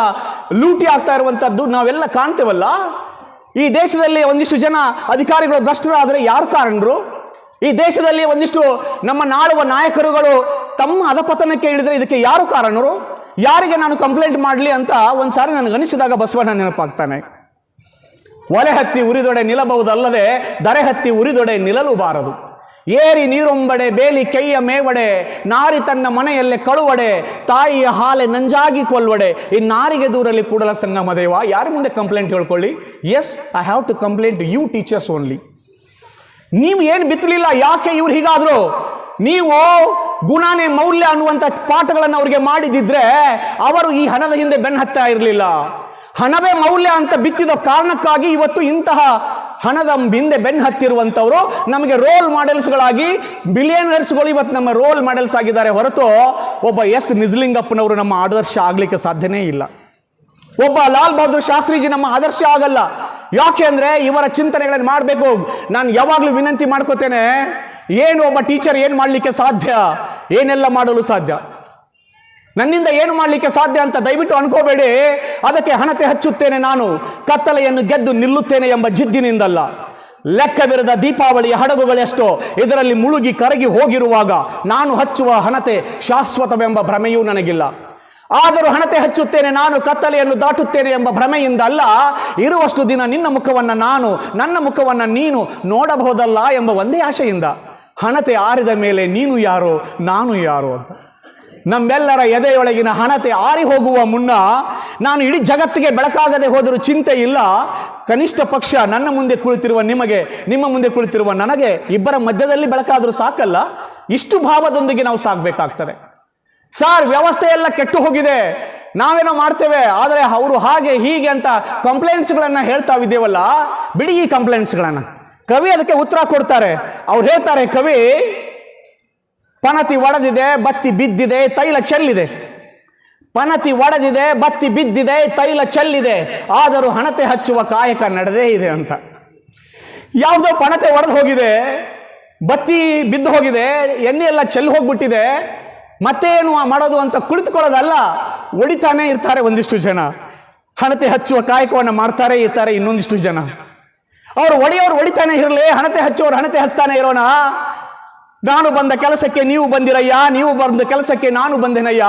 ಲೂಟಿ ಆಗ್ತಾ ಇರುವಂಥದ್ದು ನಾವೆಲ್ಲ ಕಾಣ್ತೇವಲ್ಲ? ಈ ದೇಶದಲ್ಲಿ ಒಂದಿಷ್ಟು ಜನ ಅಧಿಕಾರಿಗಳು ಭ್ರಷ್ಟರಾದರೆ ಯಾರು ಕಾರಣರು? ಈ ದೇಶದಲ್ಲಿ ಒಂದಿಷ್ಟು ನಮ್ಮ ನಾಳುವ ನಾಯಕರುಗಳು ತಮ್ಮ ಅಧಪತನಕ್ಕೆ ಇಳಿದರೆ ಇದಕ್ಕೆ ಯಾರು ಕಾರಣರು? ಯಾರಿಗೆ ನಾನು ಕಂಪ್ಲೇಂಟ್ ಮಾಡಲಿ ಅಂತ ಒಂದು ಸಾರಿ ನನಗೆ ಅನಿಸಿದಾಗ ಬಸವಣ್ಣ ನೆನಪಾಗ್ತಾನೆ. ಒಲೆ ಹತ್ತಿ ಉರಿದೊಡೆ ನಿಲ್ಲಬಹುದಲ್ಲದೆ ದರೆ ಹತ್ತಿ ಉರಿದೊಡೆ ನಿಲ್ಲಲು ಬಾರದು ಏರಿ ನೀರೊಂಬಡೆ, ಬೇಲಿ ಕೈಯ ಮೇವಡೆ, ನಾರಿ ತನ್ನ ಮನೆಯಲ್ಲೇ ಕಳುವಡೆ, ತಾಯಿಯ ಹಾಲೆ ನಂಜಾಗಿ ಕೊಲ್ವಡೆ, ಈ ನಾರಿಗೆ ದೂರಲ್ಲಿ ಕೂಡಲ ಸಂಗಮ ದೇವ. ಯಾರ ಮುಂದೆ complaint ಹೇಳ್ಕೊಳ್ಳಿ? Yes I have to complaint you teachers only ನೀವು ಏನು ಬಿತ್ತಲಿಲ್ಲ, ಯಾಕೆ ಇವ್ರು ಹೀಗಾದ್ರು? ನೀವು ಗುಣಾನೇ ಮೌಲ್ಯ ಅನ್ನುವಂಥ ಪಾಠಗಳನ್ನು ಅವರಿಗೆ ಮಾಡಿದಿದ್ರೆ ಅವರು ಈ ಹಣದ ಹಿಂದೆ ಬೆನ್ನ ಹತ್ತಾ ಇರಲಿಲ್ಲ. ಹಣವೇ ಮೌಲ್ಯ ಅಂತ ಬಿತ್ತಿದ ಕಾರಣಕ್ಕಾಗಿ ಇವತ್ತು ಇಂತಹ ಹಣದ ಹಿಂದೆ ಬೆನ್ನು ಹತ್ತಿರುವಂಥವರು ನಮಗೆ ರೋಲ್ ಮಾಡೆಲ್ಸ್ಗಳಾಗಿ ಬಿಲಿಯನರ್ಸ್ಗಳು ಇವತ್ತು ನಮ್ಮ ರೋಲ್ ಮಾಡೆಲ್ಸ್ ಆಗಿದ್ದಾರೆ ಹೊರತು ಒಬ್ಬ ಎಸ್ ನಿಜಲಿಂಗಪ್ಪನವರು ನಮ್ಮ ಆದರ್ಶ ಆಗಲಿಕ್ಕೆ ಸಾಧ್ಯನೇ ಇಲ್ಲ. ಒಬ್ಬ ಲಾಲ್ ಬಹದ್ದೂರ್ ಶಾಸ್ತ್ರೀಜಿ ನಮ್ಮ ಆದರ್ಶ ಆಗಲ್ಲ. ಯಾಕೆ ಅಂದರೆ ಇವರ ಚಿಂತನೆಗಳನ್ನು ಮಾಡಬೇಕು. ನಾನು ಯಾವಾಗಲೂ ವಿನಂತಿ ಮಾಡ್ಕೋತೇನೆ, ಏನು ಒಬ್ಬ ಟೀಚರ್ ಏನು ಮಾಡಲಿಕ್ಕೆ ಸಾಧ್ಯ? ಏನೆಲ್ಲ ಮಾಡಲು ಸಾಧ್ಯ? ನನ್ನಿಂದ ಏನು ಮಾಡಲಿಕ್ಕೆ ಸಾಧ್ಯ ಅಂತ ದಯವಿಟ್ಟು ಅನ್ಕೋಬೇಡಿ. ಅದಕ್ಕೆ ಹಣತೆ ಹಚ್ಚುತ್ತೇನೆ ನಾನು. ಕತ್ತಲೆಯನ್ನು ಗೆದ್ದು ನಿಲ್ಲುತ್ತೇನೆ ಎಂಬ ಜಿದ್ದಿನಿಂದಲ್ಲ. ಲೆಕ್ಕವಿರದ ದೀಪಾವಳಿಯ ಹಡಗುಗಳೆಷ್ಟೋ, ಇದರಲ್ಲಿ ಮುಳುಗಿ ಕರಗಿ ಹೋಗಿರುವಾಗ ನಾನು ಹಚ್ಚುವ ಹಣತೆ ಶಾಶ್ವತವೆಂಬ ಭ್ರಮೆಯೂ ನನಗಿಲ್ಲ. ಆದರೂ ಹಣತೆ ಹಚ್ಚುತ್ತೇನೆ ನಾನು, ಕತ್ತಲೆಯನ್ನು ದಾಟುತ್ತೇನೆ ಎಂಬ ಭ್ರಮೆಯಿಂದ ಅಲ್ಲ ಇರುವಷ್ಟು ದಿನ ನಿನ್ನ ಮುಖವನ್ನು ನಾನು, ನನ್ನ ಮುಖವನ್ನು ನೀನು ನೋಡಬಹುದಲ್ಲ ಎಂಬ ಒಂದೇ ಆಶೆಯಿಂದ. ಹಣತೆ ಆರಿದ ಮೇಲೆ ನೀನು ಯಾರೋ, ನಾನು ಯಾರೋ ಅಂತ. ನಮ್ಮೆಲ್ಲರ ಎದೆಯೊಳಗಿನ ಹಣತೆ ಆರಿ ಹೋಗುವ ಮುನ್ನ ನಾನು ಇಡೀ ಜಗತ್ತಿಗೆ ಬೆಳಕಾಗದೆ ಹೋದರೂ ಚಿಂತೆ ಇಲ್ಲ. ಕನಿಷ್ಠ ಪಕ್ಷ ನನ್ನ ಮುಂದೆ ಕುಳಿತಿರುವ ನಿಮಗೆ, ನಿಮ್ಮ ಮುಂದೆ ಕುಳಿತಿರುವ ನನಗೆ, ಇಬ್ಬರ ಮಧ್ಯದಲ್ಲಿ ಬೆಳಕಾದರೂ ಸಾಕಲ್ಲ? ಇಷ್ಟು ಭಾವದೊಂದಿಗೆ ನಾವು ಸಾಗಬೇಕಾಗ್ತದೆ. ಸರ್ ವ್ಯವಸ್ಥೆ ಎಲ್ಲ ಕೆಟ್ಟು ಹೋಗಿದೆ. ನಾವೇನೋ ಮಾಡ್ತೇವೆ? ಆದರೆ ಅವರು ಹಾಗೆ ಹೀಗೆ ಅಂತ ಕಂಪ್ಲೇಂಟ್ಸ್ಗಳನ್ನು ಹೇಳ್ತಾ ಇದ್ದೇವಲ್ಲ ಬಿಡಿ ಈ ಕಂಪ್ಲೇಂಟ್ಸ್ಗಳನ್ನು. ಕವಿ ಅದಕ್ಕೆ ಉತ್ತರ ಕೊಡ್ತಾರೆ. ಅವ್ರು ಹೇಳ್ತಾರೆ, ಕವಿ ಪನತಿ ಒಡೆದಿದೆ, ಬತ್ತಿ ಬಿದ್ದಿದೆ, ತೈಲ ಚೆಲ್ಲಿದೆ. ಪನತಿ ಒಡೆದಿದೆ, ಬತ್ತಿ ಬಿದ್ದಿದೆ, ತೈಲ ಚೆಲ್ಲಿದೆ. ಆದರೂ ಹಣತೆ ಹಚ್ಚುವ ಕಾಯಕ ನಡೆದೇ ಇದೆ ಅಂತ. ಯಾವುದೋ ಪಣತೆ ಒಡೆದು ಹೋಗಿದೆ, ಬತ್ತಿ ಬಿದ್ದು ಹೋಗಿದೆ, ಎಣ್ಣೆ ಎಲ್ಲ ಚೆಲ್ಲಿ ಹೋಗ್ಬಿಟ್ಟಿದೆ, ಮತ್ತೇನು ಮಾಡೋದು ಅಂತ ಕುಳಿತುಕೊಳ್ಳೋದಲ್ಲ ಒಡಿತಾನೆ ಇರ್ತಾರೆ ಒಂದಿಷ್ಟು ಜನ. ಹಣತೆ ಹಚ್ಚುವ ಕಾಯಕವನ್ನು ಮಾಡ್ತಾರೆ ಇರ್ತಾರೆ ಇನ್ನೊಂದಿಷ್ಟು ಜನ. ಅವರು ಒಡೆಯೋರು ಒಡಿತಾನೆ ಇರಲಿ, ಹಣತೆ ಹಚ್ಚೋರು ಹಣತೆ ಹಚ್ತಾನೆ ಇರೋಣ. ನಾನು ಬಂದ ಕೆಲಸಕ್ಕೆ ನೀವು ಬಂದಿರಯ್ಯ? ನೀವು ಬಂದ ಕೆಲಸಕ್ಕೆ ನಾನು ಬಂದೆನಯ್ಯ?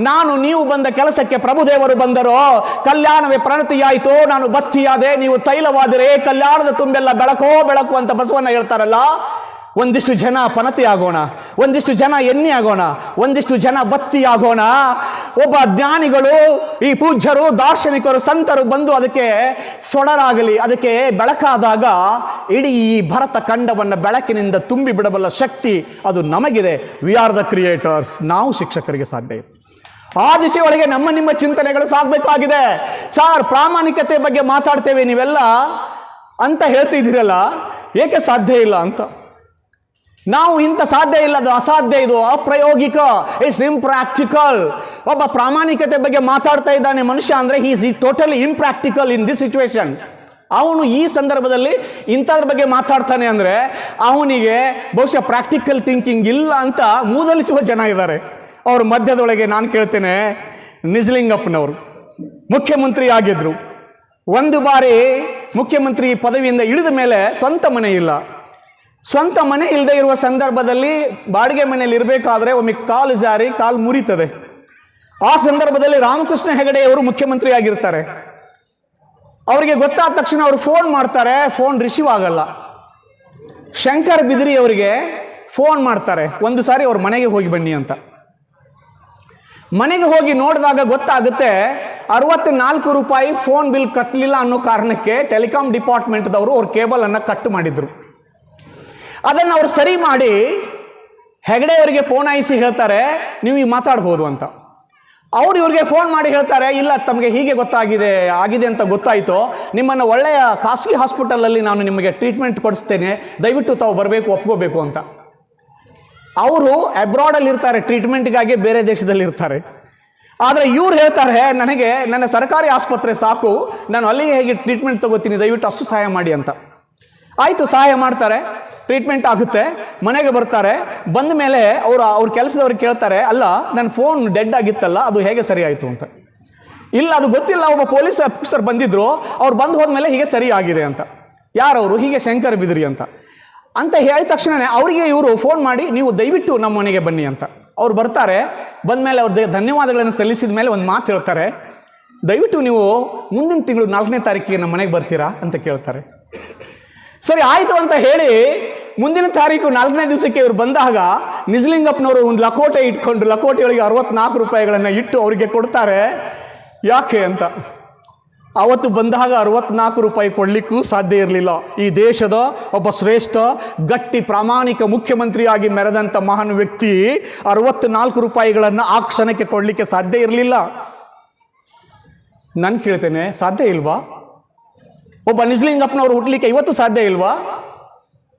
ನಾನು ನೀವು ಬಂದ ಕೆಲಸಕ್ಕೆ ಪ್ರಭುದೇವರು ಬಂದರೋ? ಕಲ್ಯಾಣವೇ ಪ್ರಣತಿಯಾಯಿತೋ? ನಾನು ಬತ್ತಿಯಾದೆ, ನೀವು ತೈಲವಾದರೆ? ಕಲ್ಯಾಣದ ತುಂಬೆಲ್ಲ ಬೆಳಕೋ ಬೆಳಕು ಅಂತ ಬಸವಣ್ಣ ಹೇಳ್ತಾರಲ್ಲ. ಒಂದಿಷ್ಟು ಜನ ಪನತಿ ಆಗೋಣ ಒಂದಿಷ್ಟು ಜನ ಎಣ್ಣೆ ಆಗೋಣ ಒಂದಿಷ್ಟು ಜನ ಬತ್ತಿ ಆಗೋಣ ಒಬ್ಬ ಜ್ಞಾನಿಗಳು, ಈ ಪೂಜ್ಯರು, ದಾರ್ಶನಿಕರು, ಸಂತರು ಬಂದು ಅದಕ್ಕೆ ಸೊಡರಾಗಲಿ ಅದಕ್ಕೆ ಬೆಳಕಾದಾಗ ಇಡೀ ಈ ಭರತ ಖಂಡವನ್ನು ಬೆಳಕಿನಿಂದ ತುಂಬಿ ಬಿಡಬಲ್ಲ ಶಕ್ತಿ ಅದು ನಮಗಿದೆ. ವಿ ಆರ್ ದ ಕ್ರಿಯೇಟರ್ಸ್ ನಾವು ಶಿಕ್ಷಕರಿಗೆ ಸಾಧ್ಯ ಇದೆ. ಆ ದಿಶೆಯೊಳಗೆ ನಮ್ಮ ನಿಮ್ಮ ಚಿಂತನೆಗಳು ಸಾಗಬೇಕಾಗಿದೆ ಸಾರ್, ಪ್ರಾಮಾಣಿಕತೆ ಬಗ್ಗೆ ಮಾತಾಡ್ತೇವೆ ನೀವೆಲ್ಲ ಅಂತ ಹೇಳ್ತಿದ್ದೀರಲ್ಲ, ಏಕೆ ಸಾಧ್ಯ ಇಲ್ಲ ಅಂತ? ನಾವು ಇಂಥ ಸಾಧ್ಯ ಇಲ್ಲ, ಅದು ಅಸಾಧ್ಯ ಇದು, ಅಪ್ರಾಯೋಗಿಕ ಇಟ್ಸ್ ಇಂಪ್ರಾಕ್ಟಿಕಲ್ ಒಬ್ಬ ಪ್ರಾಮಾಣಿಕತೆ ಬಗ್ಗೆ ಮಾತಾಡ್ತಾ ಇದ್ದಾನೆ ಮನುಷ್ಯ ಅಂದರೆ ಈಸ್ ಈ totally impractical in this situation ಅವನು ಈ ಸಂದರ್ಭದಲ್ಲಿ ಇಂಥದ್ರ ಬಗ್ಗೆ ಮಾತಾಡ್ತಾನೆ ಅಂದರೆ ಅವನಿಗೆ ಬಹುಶಃ ಪ್ರಾಕ್ಟಿಕಲ್ ಥಿಂಕಿಂಗ್ ಇಲ್ಲ ಅಂತ ಮೂದಲಿಸುವ ಜನ ಇದ್ದಾರೆ. ಅವ್ರ ಮಧ್ಯದೊಳಗೆ ನಾನು ಕೇಳ್ತೇನೆ ನಿಜಲಿಂಗಪ್ಪನವರು ಮುಖ್ಯಮಂತ್ರಿ ಆಗಿದ್ರು. ಒಂದು ಬಾರಿ ಮುಖ್ಯಮಂತ್ರಿ ಪದವಿಯಿಂದ ಇಳಿದ ಮೇಲೆ ಸ್ವಂತ ಮನೆ ಇಲ್ಲ. ಸ್ವಂತ ಮನೆ ಇಲ್ಲದೆ ಇರುವ ಸಂದರ್ಭದಲ್ಲಿ ಬಾಡಿಗೆ ಮನೆಯಲ್ಲಿ ಇರಬೇಕಾದ್ರೆ ಒಮ್ಮೆ ಕಾಲು ಜಾರಿ, ಕಾಲು ಮುರಿತದೆ. ಆ ಸಂದರ್ಭದಲ್ಲಿ ರಾಮಕೃಷ್ಣ ಹೆಗಡೆಯವರು ಮುಖ್ಯಮಂತ್ರಿ ಆಗಿರ್ತಾರೆ ಅವರಿಗೆ ಗೊತ್ತಾದ ತಕ್ಷಣ ಅವರು ಫೋನ್ ಮಾಡ್ತಾರೆ, ಫೋನ್ ರಿಸೀವ್ ಆಗಲ್ಲ. ಶಂಕರ್ ಬಿದ್ರಿ ಅವರಿಗೆ ಫೋನ್ ಮಾಡ್ತಾರೆ, ಒಂದು ಸಾರಿ ಅವ್ರ ಮನೆಗೆ ಹೋಗಿ ಬನ್ನಿ ಅಂತ. ಮನೆಗೆ ಹೋಗಿ ನೋಡಿದಾಗ ಗೊತ್ತಾಗುತ್ತೆ, ಅರವತ್ನಾಲ್ಕು ರೂಪಾಯಿ ಫೋನ್ ಬಿಲ್ ಕಟ್ಟಲಿಲ್ಲ ಅನ್ನೋ ಕಾರಣಕ್ಕೆ ಟೆಲಿಕಾಂ ಡಿಪಾರ್ಟ್ಮೆಂಟ್ದವರು ಅವ್ರ ಕೇಬಲನ್ನು ಕಟ್ ಮಾಡಿದ್ರು. ಅದನ್ನು ಅವ್ರು ಸರಿ ಮಾಡಿ ಹೆಗಡೆ ಅವರಿಗೆ ಫೋನ್ ಆಯಿಸಿ ಹೇಳ್ತಾರೆ, ನೀವು ಈಗ ಮಾತಾಡ್ಬೋದು ಅಂತ. ಅವ್ರು ಇವ್ರಿಗೆ ಫೋನ್ ಮಾಡಿ ಹೇಳ್ತಾರೆ, ಇಲ್ಲ, ತಮಗೆ ಹೀಗೆ ಗೊತ್ತಾಗಿದೆ, ಆಗಿದೆ ಅಂತ ಗೊತ್ತಾಯಿತು. ನಿಮ್ಮನ್ನು ಒಳ್ಳೆಯ ಖಾಸಗಿ ಹಾಸ್ಪಿಟಲಲ್ಲಿ ನಾನು ನಿಮಗೆ ಟ್ರೀಟ್ಮೆಂಟ್ ಕೊಡಿಸ್ತೇನೆ. ದಯವಿಟ್ಟು ತಾವು ಬರಬೇಕು, ಒಪ್ಕೋಬೇಕು ಅಂತ. ಅವರು ಅಬ್ರಾಡಲ್ಲಿ ಇರ್ತಾರೆ ಟ್ರೀಟ್ಮೆಂಟ್ಗಾಗಿ ಬೇರೆ ದೇಶದಲ್ಲಿ ಇರ್ತಾರೆ. ಆದರೆ ಇವ್ರು ಹೇಳ್ತಾರೆ, ನನಗೆ, ನನ್ನ ಸರ್ಕಾರಿ ಆಸ್ಪತ್ರೆ ಸಾಕು. ನಾನು ಅಲ್ಲಿಗೆ ಹೇಗೆ ಟ್ರೀಟ್ಮೆಂಟ್ ತಗೋತೀನಿ, ದಯವಿಟ್ಟು ಅಷ್ಟು ಸಹಾಯ ಮಾಡಿ ಅಂತ. ಆಯಿತು, ಸಹಾಯ ಮಾಡ್ತಾರೆ. ಟ್ರೀಟ್ಮೆಂಟ್ ಆಗುತ್ತೆ. ಮನೆಗೆ ಬರ್ತಾರೆ. ಬಂದ ಮೇಲೆ ಅವರು, ಅವ್ರ ಕೆಲಸದವ್ರಿಗೆ ಕೇಳ್ತಾರೆ, ಅಲ್ಲ ನನ್ನ ಫೋನ್ ಡೆಡ್ ಆಗಿತ್ತಲ್ಲ, ಅದು ಹೇಗೆ ಸರಿ ಆಯಿತು ಅಂತ. ಇಲ್ಲ, ಅದು ಗೊತ್ತಿಲ್ಲ, ಒಬ್ಬ ಪೊಲೀಸ್ ಆಫೀಸರ್ ಬಂದಿದ್ರು, ಅವ್ರು ಬಂದು ಹೋದ್ಮೇಲೆ ಹೀಗೆ ಸರಿ ಆಗಿದೆ ಅಂತ. ಯಾರವರು? ಹೀಗೆ ಶಂಕರ್ ಬಿದ್ರಿ ಅಂತ. ಅಂತ ಹೇಳಿದ ತಕ್ಷಣನೇ ಅವರಿಗೆ ಇವರು ಫೋನ್ ಮಾಡಿ, ನೀವು ದಯವಿಟ್ಟು ನಮ್ಮ ಮನೆಗೆ ಬನ್ನಿ ಅಂತ. ಅವ್ರು ಬರ್ತಾರೆ. ಬಂದಮೇಲೆ ಅವ್ರ ಧನ್ಯವಾದಗಳನ್ನು ಸಲ್ಲಿಸಿದ ಮೇಲೆ ಒಂದು ಮಾತು ಹೇಳ್ತಾರೆ. ದಯವಿಟ್ಟು ನೀವು ಮುಂದಿನ ತಿಂಗಳು ನಾಲ್ಕನೇ ತಾರೀಕಿಗೆ ನಮ್ಮ ಮನೆಗೆ ಬರ್ತೀರಾ? ಅಂತ ಕೇಳ್ತಾರೆ. ಸರಿ, ಆಯಿತು ಅಂತ ಹೇಳಿ ಮುಂದಿನ ತಾರೀಕು ನಾಲ್ಕನೇ ದಿವಸಕ್ಕೆ ಇವರು ಬಂದಾಗ ನಿಜಲಿಂಗಪ್ಪನವರು ಒಂದು ಲಕೋಟೆ ಇಟ್ಕೊಂಡು ಲಕೋಟೆಯೊಳಗೆ ಅರವತ್ನಾಲ್ಕು ರೂಪಾಯಿಗಳನ್ನು ಇಟ್ಟು ಅವರಿಗೆ ಕೊಡ್ತಾರೆ. ಯಾಕೆ ಅಂತ? ಅವತ್ತು ಬಂದಾಗ ಅರವತ್ನಾಲ್ಕು ರೂಪಾಯಿ ಕೊಡಲಿಕ್ಕೂ ಸಾಧ್ಯ ಇರಲಿಲ್ಲ. ಈ ದೇಶದ ಒಬ್ಬ ಶ್ರೇಷ್ಠ, ಗಟ್ಟಿ, ಪ್ರಾಮಾಣಿಕ ಮುಖ್ಯಮಂತ್ರಿಯಾಗಿ ಮೆರೆದಂಥ ಮಹಾನ್ ವ್ಯಕ್ತಿ ಅರವತ್ನಾಲ್ಕು ರೂಪಾಯಿಗಳನ್ನು ಆ ಕ್ಷಣಕ್ಕೆ ಕೊಡಲಿಕ್ಕೆ ಸಾಧ್ಯ ಇರಲಿಲ್ಲ. ನಾನು ಕೇಳ್ತೇನೆ, ಸಾಧ್ಯ ಇಲ್ವಾ? ಒಬ್ಬ ನಿಜಲಿಂಗಪ್ಪನವರು ಹುಟ್ಟಲಿಕ್ಕೆ ಇವತ್ತು ಸಾಧ್ಯ ಇಲ್ವಾ?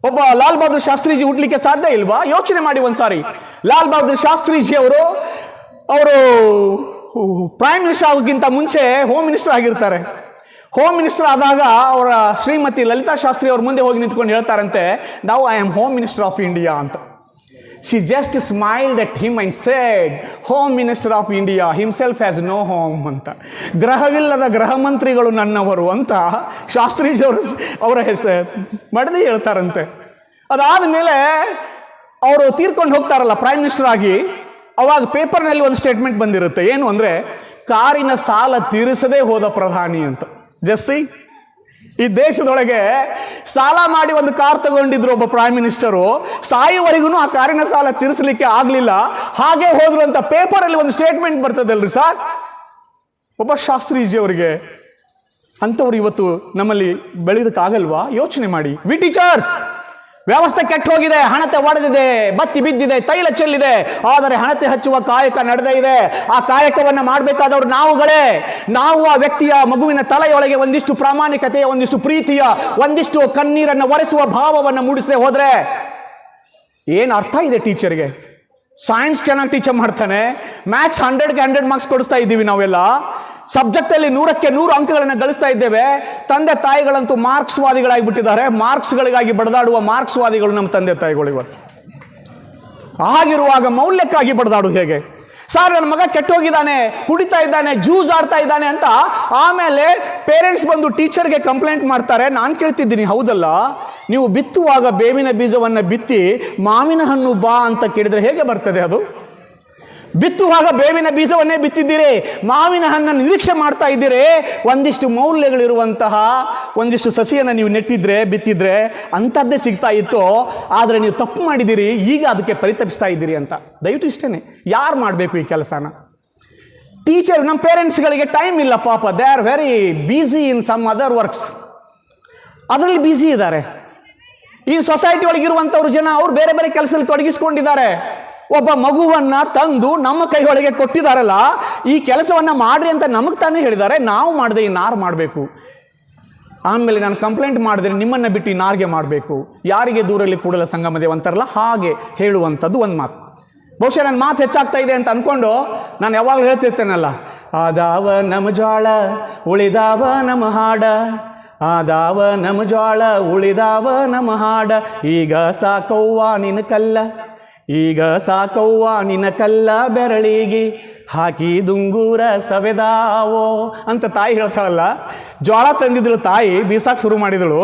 ಒಬ್ಬ ಲಾಲ್ ಬಹದ್ದೂರ್ ಶಾಸ್ತ್ರೀಜಿ ಹುಟ್ಟಲಿಕ್ಕೆ ಸಾಧ್ಯ ಇಲ್ವಾ? ಯೋಚನೆ ಮಾಡಿ ಒಂದ್ಸಾರಿ. ಲಾಲ್ ಬಹದ್ದೂರ್ ಶಾಸ್ತ್ರೀಜಿ ಅವರು ಅವರು ಪ್ರೈಮ್ ಮಿನಿಸ್ಟರ್ ಆಗೋಕ್ಕಿಂತ ಮುಂಚೆ ಹೋಮ್ ಮಿನಿಸ್ಟರ್ ಆಗಿರ್ತಾರೆ. ಹೋಮ್ ಮಿನಿಸ್ಟರ್ ಆದಾಗ ಅವರ ಶ್ರೀಮತಿ ಲಲಿತಾ ಶಾಸ್ತ್ರಿ ಅವ್ರ ಮುಂದೆ ಹೋಗಿ ನಿಂತ್ಕೊಂಡು ಹೇಳ್ತಾರಂತೆ ನಾವು I am home minister of India ಅಂತ. She just smiled at him and said, home minister of India himself has no home ಅಂತ. ಗ್ರಹವಿಲ್ಲದ ಗೃಹ ಮಂತ್ರಿಗಳು ನನ್ನವರು ಅಂತ ಶಾಸ್ತ್ರೀಜಿಯವರು ಅವರ ಹೆಸರು ಮಡದಿ ಹೇಳ್ತಾರಂತೆ. ಅದಾದ ಮೇಲೆ ಅವರು ತೀರ್ಕೊಂಡು ಹೋಗ್ತಾರಲ್ಲ ಪ್ರೈಮ್ ಮಿನಿಸ್ಟರ್ ಆಗಿ ಅವಾಗ ಪೇಪರ್ನಲ್ಲಿ ಒಂದು ಸ್ಟೇಟ್ಮೆಂಟ್ ಬಂದಿರುತ್ತೆ. ಏನು ಅಂದರೆ ಕಾರಿನ ಸಾಲ ತೀರಿಸದೇ ಹೋದ ಪ್ರಧಾನಿ ಅಂತ. ಜಸ್ಸಿ ಈ ದೇಶದೊಳಗೆ ಸಾಲ ಮಾಡಿ ಒಂದು ಕಾರ್ ತಗೊಂಡಿದ್ರು ಒಬ್ಬ ಪ್ರೈಮ್ ಮಿನಿಸ್ಟರು ಸಾಯುವರೆಗೂ ಆ ಕಾರಿನ ಸಾಲ ತೀರಿಸಲಿಕ್ಕೆ ಆಗಲಿಲ್ಲ. ಹಾಗೆ ಹೋದ್ರು ಅಂತ ಪೇಪರಲ್ಲಿ ಒಂದು ಸ್ಟೇಟ್ಮೆಂಟ್ ಬರ್ತದಲ್ರಿ ಸರ್ ಒಬ್ಬ ಶಾಸ್ತ್ರೀಜಿ ಅವರಿಗೆ, ಅಂಥವ್ರು ಇವತ್ತು ನಮ್ಮಲ್ಲಿ ಬೆಳೆಯೋದಕ್ಕಾಗಲ್ವಾ? ಯೋಚನೆ ಮಾಡಿ. ವಿ ಟೀಚರ್ಸ್ ವ್ಯವಸ್ಥೆ ಕೆಟ್ಟು ಹೋಗಿದೆ ಹಣತೆ ಒಡೆದಿದೆ, ಬತ್ತಿ ಬಿದ್ದಿದೆ, ತೈಲ ಚೆಲ್ಲಿದೆ, ಆದರೆ ಹಣತೆ ಹಚ್ಚುವ ಕಾಯಕ ನಡೆದೇ ಇದೆ. ಆ ಕಾಯಕವನ್ನು ಮಾಡಬೇಕಾದವರು ನಾವುಗಳೇ. ನಾವು ಆ ವ್ಯಕ್ತಿಯ ಮಗುವಿನ ತಲೆಯೊಳಗೆ ಒಂದಿಷ್ಟು ಪ್ರಾಮಾಣಿಕತೆಯ, ಒಂದಿಷ್ಟು ಪ್ರೀತಿಯ, ಒಂದಿಷ್ಟು ಕಣ್ಣೀರನ್ನು ಒರೆಸುವ ಭಾವವನ್ನು ಮೂಡಿಸದೆ ಹೋದರೆ ಏನು ಅರ್ಥ ಇದೆ ಟೀಚರ್ಗೆ ಸೈನ್ಸ್ ಚೆನ್ನಾಗಿ ಟೀಚರ್ ಮಾಡ್ತಾನೆ. ಮ್ಯಾಥ್ಸ್ ಹಂಡ್ರೆಡ್ಗೆ ಹಂಡ್ರೆಡ್ ಮಾರ್ಕ್ಸ್ ಕೊಡಿಸ್ತಾ ಇದ್ದೀವಿ ನಾವೆಲ್ಲ. ಸಬ್ಜೆಕ್ಟಲ್ಲಿ ನೂರಕ್ಕೆ ನೂರು ಅಂಕಗಳನ್ನು ಗಳಿಸ್ತಾ ಇದ್ದೇವೆ. ತಂದೆ ತಾಯಿಗಳಂತೂ ಮಾರ್ಕ್ಸ್ವಾದಿಗಳಾಗಿಬಿಟ್ಟಿದ್ದಾರೆ. ಮಾರ್ಕ್ಸ್ಗಳಿಗಾಗಿ ಬಡದಾಡುವ ಮಾರ್ಕ್ಸ್ವಾದಿಗಳು ನಮ್ಮ ತಂದೆ ತಾಯಿಗಳು ಇವತ್ತು. ಹಾಗಿರುವಾಗ ಮೌಲ್ಯಕ್ಕಾಗಿ ಬಡದಾಡು ಹೇಗೆ? ಸರ್ ನನ್ನ ಮಗ ಕೆಟ್ಟೋಗಿದ್ದಾನೆ, ಕುಡಿತಾ ಇದ್ದಾನೆ ಜ್ಯೂಸ್ ಆಡ್ತಾ ಇದ್ದಾನೆ ಅಂತ ಆಮೇಲೆ ಪೇರೆಂಟ್ಸ್ ಬಂದು ಟೀಚರ್ಗೆ ಕಂಪ್ಲೇಂಟ್ ಮಾಡ್ತಾರೆ. ನಾನು ಕೇಳ್ತಿದ್ದೀನಿ, ಹೌದಲ್ಲ? ನೀವು ಬಿತ್ತುವಾಗ ಬೇವಿನ ಬೀಜವನ್ನು ಬಿತ್ತಿ ಮಾವಿನ ಹಣ್ಣು ಬಾ ಅಂತ ಕೇಳಿದರೆ ಹೇಗೆ ಬರ್ತದೆ ಅದು? ಬಿತ್ತುವಾಗ ಬೇವಿನ ಬೀಜವನ್ನೇ ಬಿತ್ತಿದ್ದೀರಿ, ಮಾವಿನ ಹಣ್ಣನ್ನು ನಿರೀಕ್ಷೆ ಮಾಡ್ತಾ ಇದ್ದೀರಿ, ಒಂದಿಷ್ಟು ಮೌಲ್ಯಗಳಿರುವಂತಹ ಒಂದಿಷ್ಟು ಸಸಿಯನ್ನು ನೀವು ನೆಟ್ಟಿದ್ರೆ, ಬಿತ್ತಿದ್ರೆ ಅಂಥದ್ದೇ ಸಿಗ್ತಾ ಇತ್ತು. ಆದರೆ ನೀವು ತಪ್ಪು ಮಾಡಿದ್ದೀರಿ, ಈಗ ಅದಕ್ಕೆ ಪರಿತಪಿಸ್ತಾ ಇದ್ದೀರಿ ಅಂತ. ದಯವಿಟ್ಟು ಇಷ್ಟೇ ಯಾರು ಮಾಡಬೇಕು ಈ ಕೆಲಸನ? ಟೀಚರ್ ನಮ್ಮ ಪೇರೆಂಟ್ಸ್ಗಳಿಗೆ ಟೈಮ್ ಇಲ್ಲ ಪಾಪ they are very busy in some other works ಅದರಲ್ಲಿ ಬ್ಯುಸಿ ಇದ್ದಾರೆ. ಈ ಸೊಸೈಟಿ ಒಳಗಿರುವಂಥವ್ರು ಜನ, ಅವ್ರು ಬೇರೆ ಬೇರೆ ಕೆಲಸದಲ್ಲಿ ತೊಡಗಿಸ್ಕೊಂಡಿದ್ದಾರೆ. ಒಬ್ಬ ಮಗುವನ್ನ ತಂದು ನಮ್ಮ ಕೈ ಒಳಗೆ ಕೊಟ್ಟಿದ್ದಾರಲ್ಲ ಈ ಕೆಲಸವನ್ನ ಮಾಡ್ರಿ ಅಂತ ನಮಗೆ ತಾನೇ ಹೇಳಿದ್ದಾರೆ ನಾವು ಮಾಡದೆ ನಾರು ಮಾಡಬೇಕು. ಆಮೇಲೆ ನಾನು ಕಂಪ್ಲೇಂಟ್ ಮಾಡಿದ್ರೆ ನಿಮ್ಮನ್ನು ಬಿಟ್ಟು ಇನ್ನಾರಿಗೆ ಮಾಡಬೇಕು. ಯಾರಿಗೆ ದೂರಲ್ಲಿ ಕೂಡಲ ಸಂಗಮ ದೇವ ಅಂತಾರಲ್ಲ, ಹಾಗೆ ಹೇಳುವಂಥದ್ದು ಒಂದು ಮಾತು. ಬಹುಶಃ ನನ್ನ ಮಾತು ಹೆಚ್ಚಾಗ್ತಾ ಇದೆ ಅಂತ ಅನ್ಕೊಂಡು ನಾನು ಯಾವಾಗಲೂ ಹೇಳ್ತಿರ್ತೇನಲ್ಲ, ಆದಾವ ನಮ್ಮ ಜಾಳ ಉಳಿದಾವ ನಮ್ಮ ಹಾಡ. ಆದಾವ ನಮ್ಮ ಜಾಳ ಉಳಿದಾವ ನಮ್ಮ ಹಾಡ. ಈಗ ಸಾಕವ್ವ ನಿನ್ನ ಕಲ್ಲ. ಈಗ ಸಾಕವ್ವ ನಿನ್ನ ಕಲ್ಲ ಬೆರಳಿಗೆ, ಹಾಕಿ ದುಂಗೂರ ಸವೆದಾವೋ ಅಂತ ತಾಯಿ ಹೇಳ್ತಾಳಲ್ಲ, ಜ್ವಾಳ ತಂದಿದ್ಳು ತಾಯಿ, ಬೀಸಾಕ್ ಶುರು ಮಾಡಿದಳು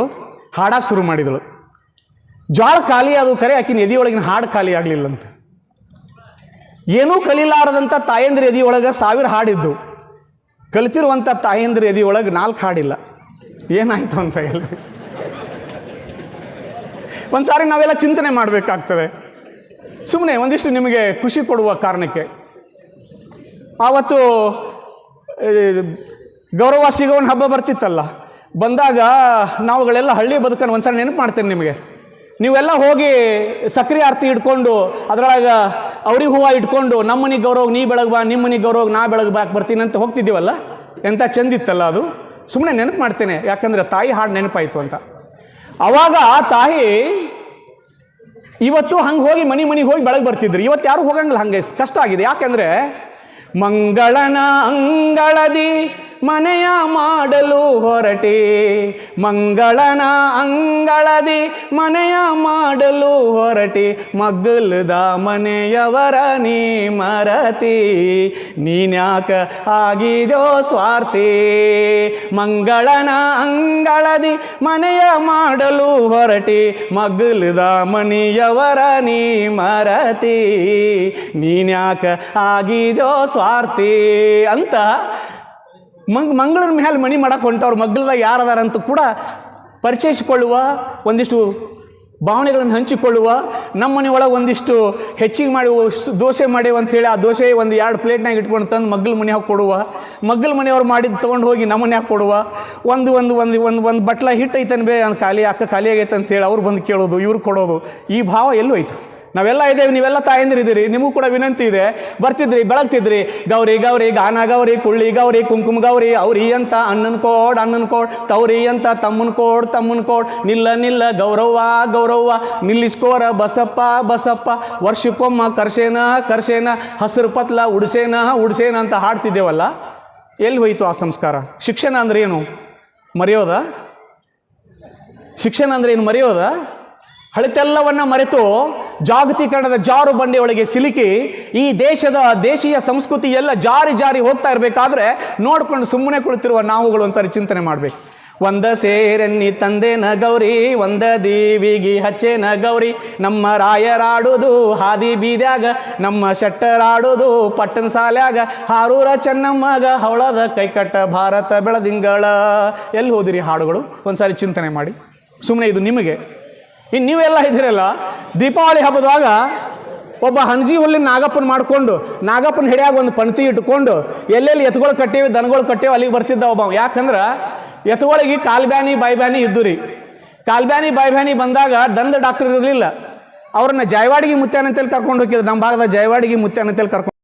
ಹಾಡಕ್ಕೆ ಶುರು ಮಾಡಿದಳು. ಜ್ವಾಳ ಖಾಲಿ ಅದು ಕರೆ ಆಕಿನ ಎದಿಯೊಳಗಿನ ಹಾಡು ಖಾಲಿ ಆಗಲಿಲ್ಲಂತ. ಏನೂ ಕಲಿಲಾರದಂಥ ತಾಯಂದ್ರ ಎದಿಯೊಳಗೆ ಸಾವಿರ ಹಾಡಿದ್ದು. ಕಲಿತಿರುವಂಥ ತಾಯಂದ್ರ ಎದಿಯೊಳಗೆ ನಾಲ್ಕು ಹಾಡಿಲ್ಲ. ಏನಾಯ್ತು ಅಂತ ಹೇಳಿ ಒಂದು ಸಾರಿ ನಾವೆಲ್ಲ ಚಿಂತನೆ ಮಾಡಬೇಕಾಗ್ತದೆ. ಸುಮ್ಮನೆ ಒಂದಿಷ್ಟು ನಿಮಗೆ ಖುಷಿ ಕೊಡುವ ಕಾರಣಕ್ಕೆ. ಆವತ್ತು ಗೌರವ ಸಿಗೋನ್ ಹಬ್ಬ ಬರ್ತಿತ್ತಲ್ಲ, ಬಂದಾಗ ನಾವುಗಳೆಲ್ಲ ಹಳ್ಳಿ ಬದುಕೊಂಡು ಒಂದ್ಸಲ ನೆನಪು ಮಾಡ್ತೇನೆ ನಿಮಗೆ. ನೀವೆಲ್ಲ ಹೋಗಿ ಸಕ್ರೆ ಆರತಿ ಇಟ್ಕೊಂಡು ಅದರೊಳಗೆ ಅವ್ರಿಗೆ ಹೂವು ಇಟ್ಕೊಂಡು ನಮ್ಮ ಮನೆಗೆ ಗೌರವ ನೀ ಬೆಳಗ್ ಬಾ ನಿಮ್ಮ ಮನೆಗೆ ಗೌರವ ನಾ ಬೆಳಗ್ ಬಾಕ್ ಬರ್ತೀನಿ ಅಂತ ಹೋಗ್ತಿದ್ದೀವಲ್ಲ? ಎಂಥ ಚೆಂದಿತ್ತಲ್ಲ ಅದು? ಸುಮ್ಮನೆ ನೆನಪು ಮಾಡ್ತೇನೆ, ಯಾಕಂದರೆ ತಾಯಿ ಹಾಡು ನೆನಪಾಯಿತು ಅಂತ. ಆವಾಗ ತಾಯಿ ಇವತ್ತು ಹಂಗೆ ಹೋಗಿ ಮನೆ ಮನೆಗೆ ಹೋಗಿ ಬೆಳಗ್ಗೆ ಬರ್ತಿದ್ರು. ಇವತ್ತು ಯಾರು ಹೋಗಂಗಿಲ್ಲ ಹಂಗೆ. ಕಷ್ಟ ಆಗಿದೆ. ಯಾಕೆಂದ್ರೆ ಮಂಗಳನ ಅಂಗಳದಿ ಮನೆಯ ಮಾಡಲು ಹೊರಟೆ. ಮಂಗಳನ ಅಂಗಳದಿ ಮನೆಯ ಮಾಡಲು ಹೊರಟೆ. ಮಗ್ಗಲದ ಮನೆಯವರ ನೀ ಮರತಿ, ನೀನ್ಯಾಕ ಆಗಿದೋ ಸ್ವಾರ್ಥಿ? ಮಂಗಳನ ಅಂಗಳದಿ ಮನೆಯ ಮಾಡಲು ಹೊರಟಿ. ಮಗ್ಗಲದ ಮನೆಯವರ ನೀ ಮರತಿ, ನೀನ್ಯಾಕ ಆಗಿದೋ ಸ್ವಾರ್ಥಿ? ಅಂತ ಮಂಗ್ ಮಂಗಳನ ಮೇಲೆ ಮಣಿ ಮಾಡಕ್ಕೆ ಹೊಂಟವ್ರು, ಮಗ್ಗಲದಾಗ ಯಾರು ಅಂತ ಕೂಡ ಪರಿಚಯಿಸಿಕೊಳ್ಳುವ ಒಂದಿಷ್ಟು ಭಾವನೆಗಳನ್ನು ಹಂಚಿಕೊಳ್ಳುವ, ನಮ್ಮ ಒಳಗೆ ಒಂದಿಷ್ಟು ಹೆಚ್ಚಿಗೆ ಮಾಡಿ ದೋಸೆ ಮಾಡೇವು ಅಂತೇಳಿ ಆ ದೋಸೆ ಒಂದು ಎರಡು ಪ್ಲೇಟ್ನಾಗ ಇಟ್ಕೊಂಡು ತಂದು ಮಗ್ಗಲ ಮನೆಯಾಗ ಕೊಡುವ. ಮಗ್ಗಲ ಮನೆಯವ್ರು ಮಾಡಿದ್ದು ತೊಗೊಂಡು ಹೋಗಿ ನಮ್ಮ ಮನ್ಯಾಗ ಕೊಡುವ. ಒಂದು ಒಂದು ಒಂದು ಒಂದು ಒಂದು ಬಟ್ಲ ಹಿಟ್ಟು ಐತನ್ ಬೇ ಖಾಲಿ, ಅಕ್ಕ ಖಾಲಿ ಆಗೈತೆ ಅಂತೇಳಿ ಅವ್ರು ಬಂದು ಕೇಳೋದು, ಇವ್ರು ಕೊಡೋದು. ಈ ಭಾವ ಎಲ್ಲೂ ಐತೆ. ನಾವೆಲ್ಲ ಇದ್ದೇವೆ, ನೀವೆಲ್ಲ ತಾಯಂದಿರಿದ್ದೀರಿ ನಿಮಗೂ ಕೂಡ ವಿನಂತಿ ಇದೆ. ಬರ್ತಿದ್ರಿ, ಬೆಳಗ್ತಿದ್ರಿ. ಗೌರಿ ಗೌರಿ, ಗಾನ, ಗೌರಿ, ಕುಳ್ಳಿ, ಗೌರಿ, ಕುಂಕುಮ, ಗೌರಿ, ಅವ್ರಿ ಅಂತ, ಅಣ್ಣನ ಕೋಡ್ ಅಣ್ಣನ ಕೋಡ್ ತೌರಿ ಅಂತ, ತಮ್ಮನ ಕೋಡ್ ತಮ್ಮನ ಕೋಡ್. ನಿಲ್ಲ ನಿಲ್ಲ, ಗೌರವ್ವ ಗೌರವ್ವ, ನಿಲ್ಲಿಸ್ಕೋರ, ಬಸಪ್ಪ ಬಸಪ್ಪ. ವರ್ಷಕ್ಕೊಮ್ಮ ಕರ್ಸೇನ ಕರ್ಸೇನ, ಹಸಿರು ಪತ್ಲ ಉಡ್ಸೇನ ಉಡ್ಸೇನ ಅಂತ ಹಾಡ್ತಿದ್ದೇವಲ್ಲ. ಎಲ್ಲಿ ಹೋಯಿತು ಆ ಸಂಸ್ಕಾರ? ಶಿಕ್ಷಣ ಅಂದ್ರೆ ಏನು? ಮರೆಯೋದ? ಶಿಕ್ಷಣ ಅಂದ್ರೆ ಏನು? ಮರೆಯೋದ? ಹಳಿತೆಲ್ಲವನ್ನ ಮರೆತು ಜಾಗತೀಕರಣದ ಜಾರು ಬಂಡೆಯೊಳಗೆ ಸಿಲುಕಿ ಈ ದೇಶದ ದೇಶೀಯ ಸಂಸ್ಕೃತಿ ಎಲ್ಲ ಜಾರಿ ಜಾರಿ ಹೋಗ್ತಾ ಇರಬೇಕಾದ್ರೆ ನೋಡ್ಕೊಂಡು ಸುಮ್ಮನೆ ಕುಳಿತಿರುವ ನಾವುಗಳು ಒಂದ್ಸರಿ ಚಿಂತನೆ ಮಾಡಬೇಕು. ಒಂದ ಸೇರನ್ನಿ ತಂದೆನ ಗೌರಿ, ಒಂದ ದೇವಿಗಿ ಹಚ್ಚೇನ ಗೌರಿ. ನಮ್ಮ ರಾಯರಾಡುದು ಹಾದಿ ಬೀದ್ಯಾಗ, ನಮ್ಮ ಶೆಟ್ಟರಾಡುದು ಪಟ್ಟಣ ಸಾಲ್ಯಾಗ. ಹಾರೂರ ಚೆನ್ನಮ್ಮಗ ಹವಳದ ಕೈಕಟ್ಟ ಭಾರತ ಬೆಳದಿಂಗಳ. ಎಲ್ಲಿ ಹೋದಿರಿ ಹಾಡುಗಳು? ಒಂದ್ಸಾರಿ ಚಿಂತನೆ ಮಾಡಿ. ಸುಮ್ಮನೆ ಇದು ನಿಮಗೆ. ಇನ್ನು ನೀವೆಲ್ಲ ಇದ್ದೀರಲ್ಲ? ದೀಪಾವಳಿ ಹಬ್ಬದಾಗ ಒಬ್ಬ ಹಂಜಿ ಹುಲ್ಲಿನ ನಾಗಪ್ಪನ ಮಾಡಿಕೊಂಡು, ನಾಗಪ್ಪನ ಹಿಡಿಯಾಗ ಒಂದು ಪಣತಿ ಇಟ್ಕೊಂಡು, ಎಲ್ಲೆಲ್ಲಿ ಎತ್ತುಗಳು ಕಟ್ಟೇವಿ, ದನಗಳು ಕಟ್ಟೇವಿ, ಅಲ್ಲಿಗೆ ಬರ್ತಿದ್ದ ಒಬ್ಬ ಯಾಕಂದ್ರೆ ಎತ್ತುಗಳಿಗೆ ಕಾಲ್ಬ್ಯಾನಿ ಬಾಯ್ಬ್ಯಾನಿ ಇದ್ದು ರೀ ಕಾಲ್ಬ್ಯಾನಿ ಬಾಯ್ಬ್ಯಾನಿ ಬಂದಾಗ ದಂದ ಡಾಕ್ಟರ್ ಇರಲಿಲ್ಲ. ಅವ್ರನ್ನ ಜಯವಾಡಿಗೆ ಮುತ್ಯಾನಂತೇಳಿ ಕರ್ಕೊಂಡು ಹೋಗಿದ್ರು. ನಮ್ಮ ಭಾಗದ ಜಯವಾಡಿಗೆ ಮುತ್ಯಾನಂತೇಳಿ ಕರ್ಕೊಂಡು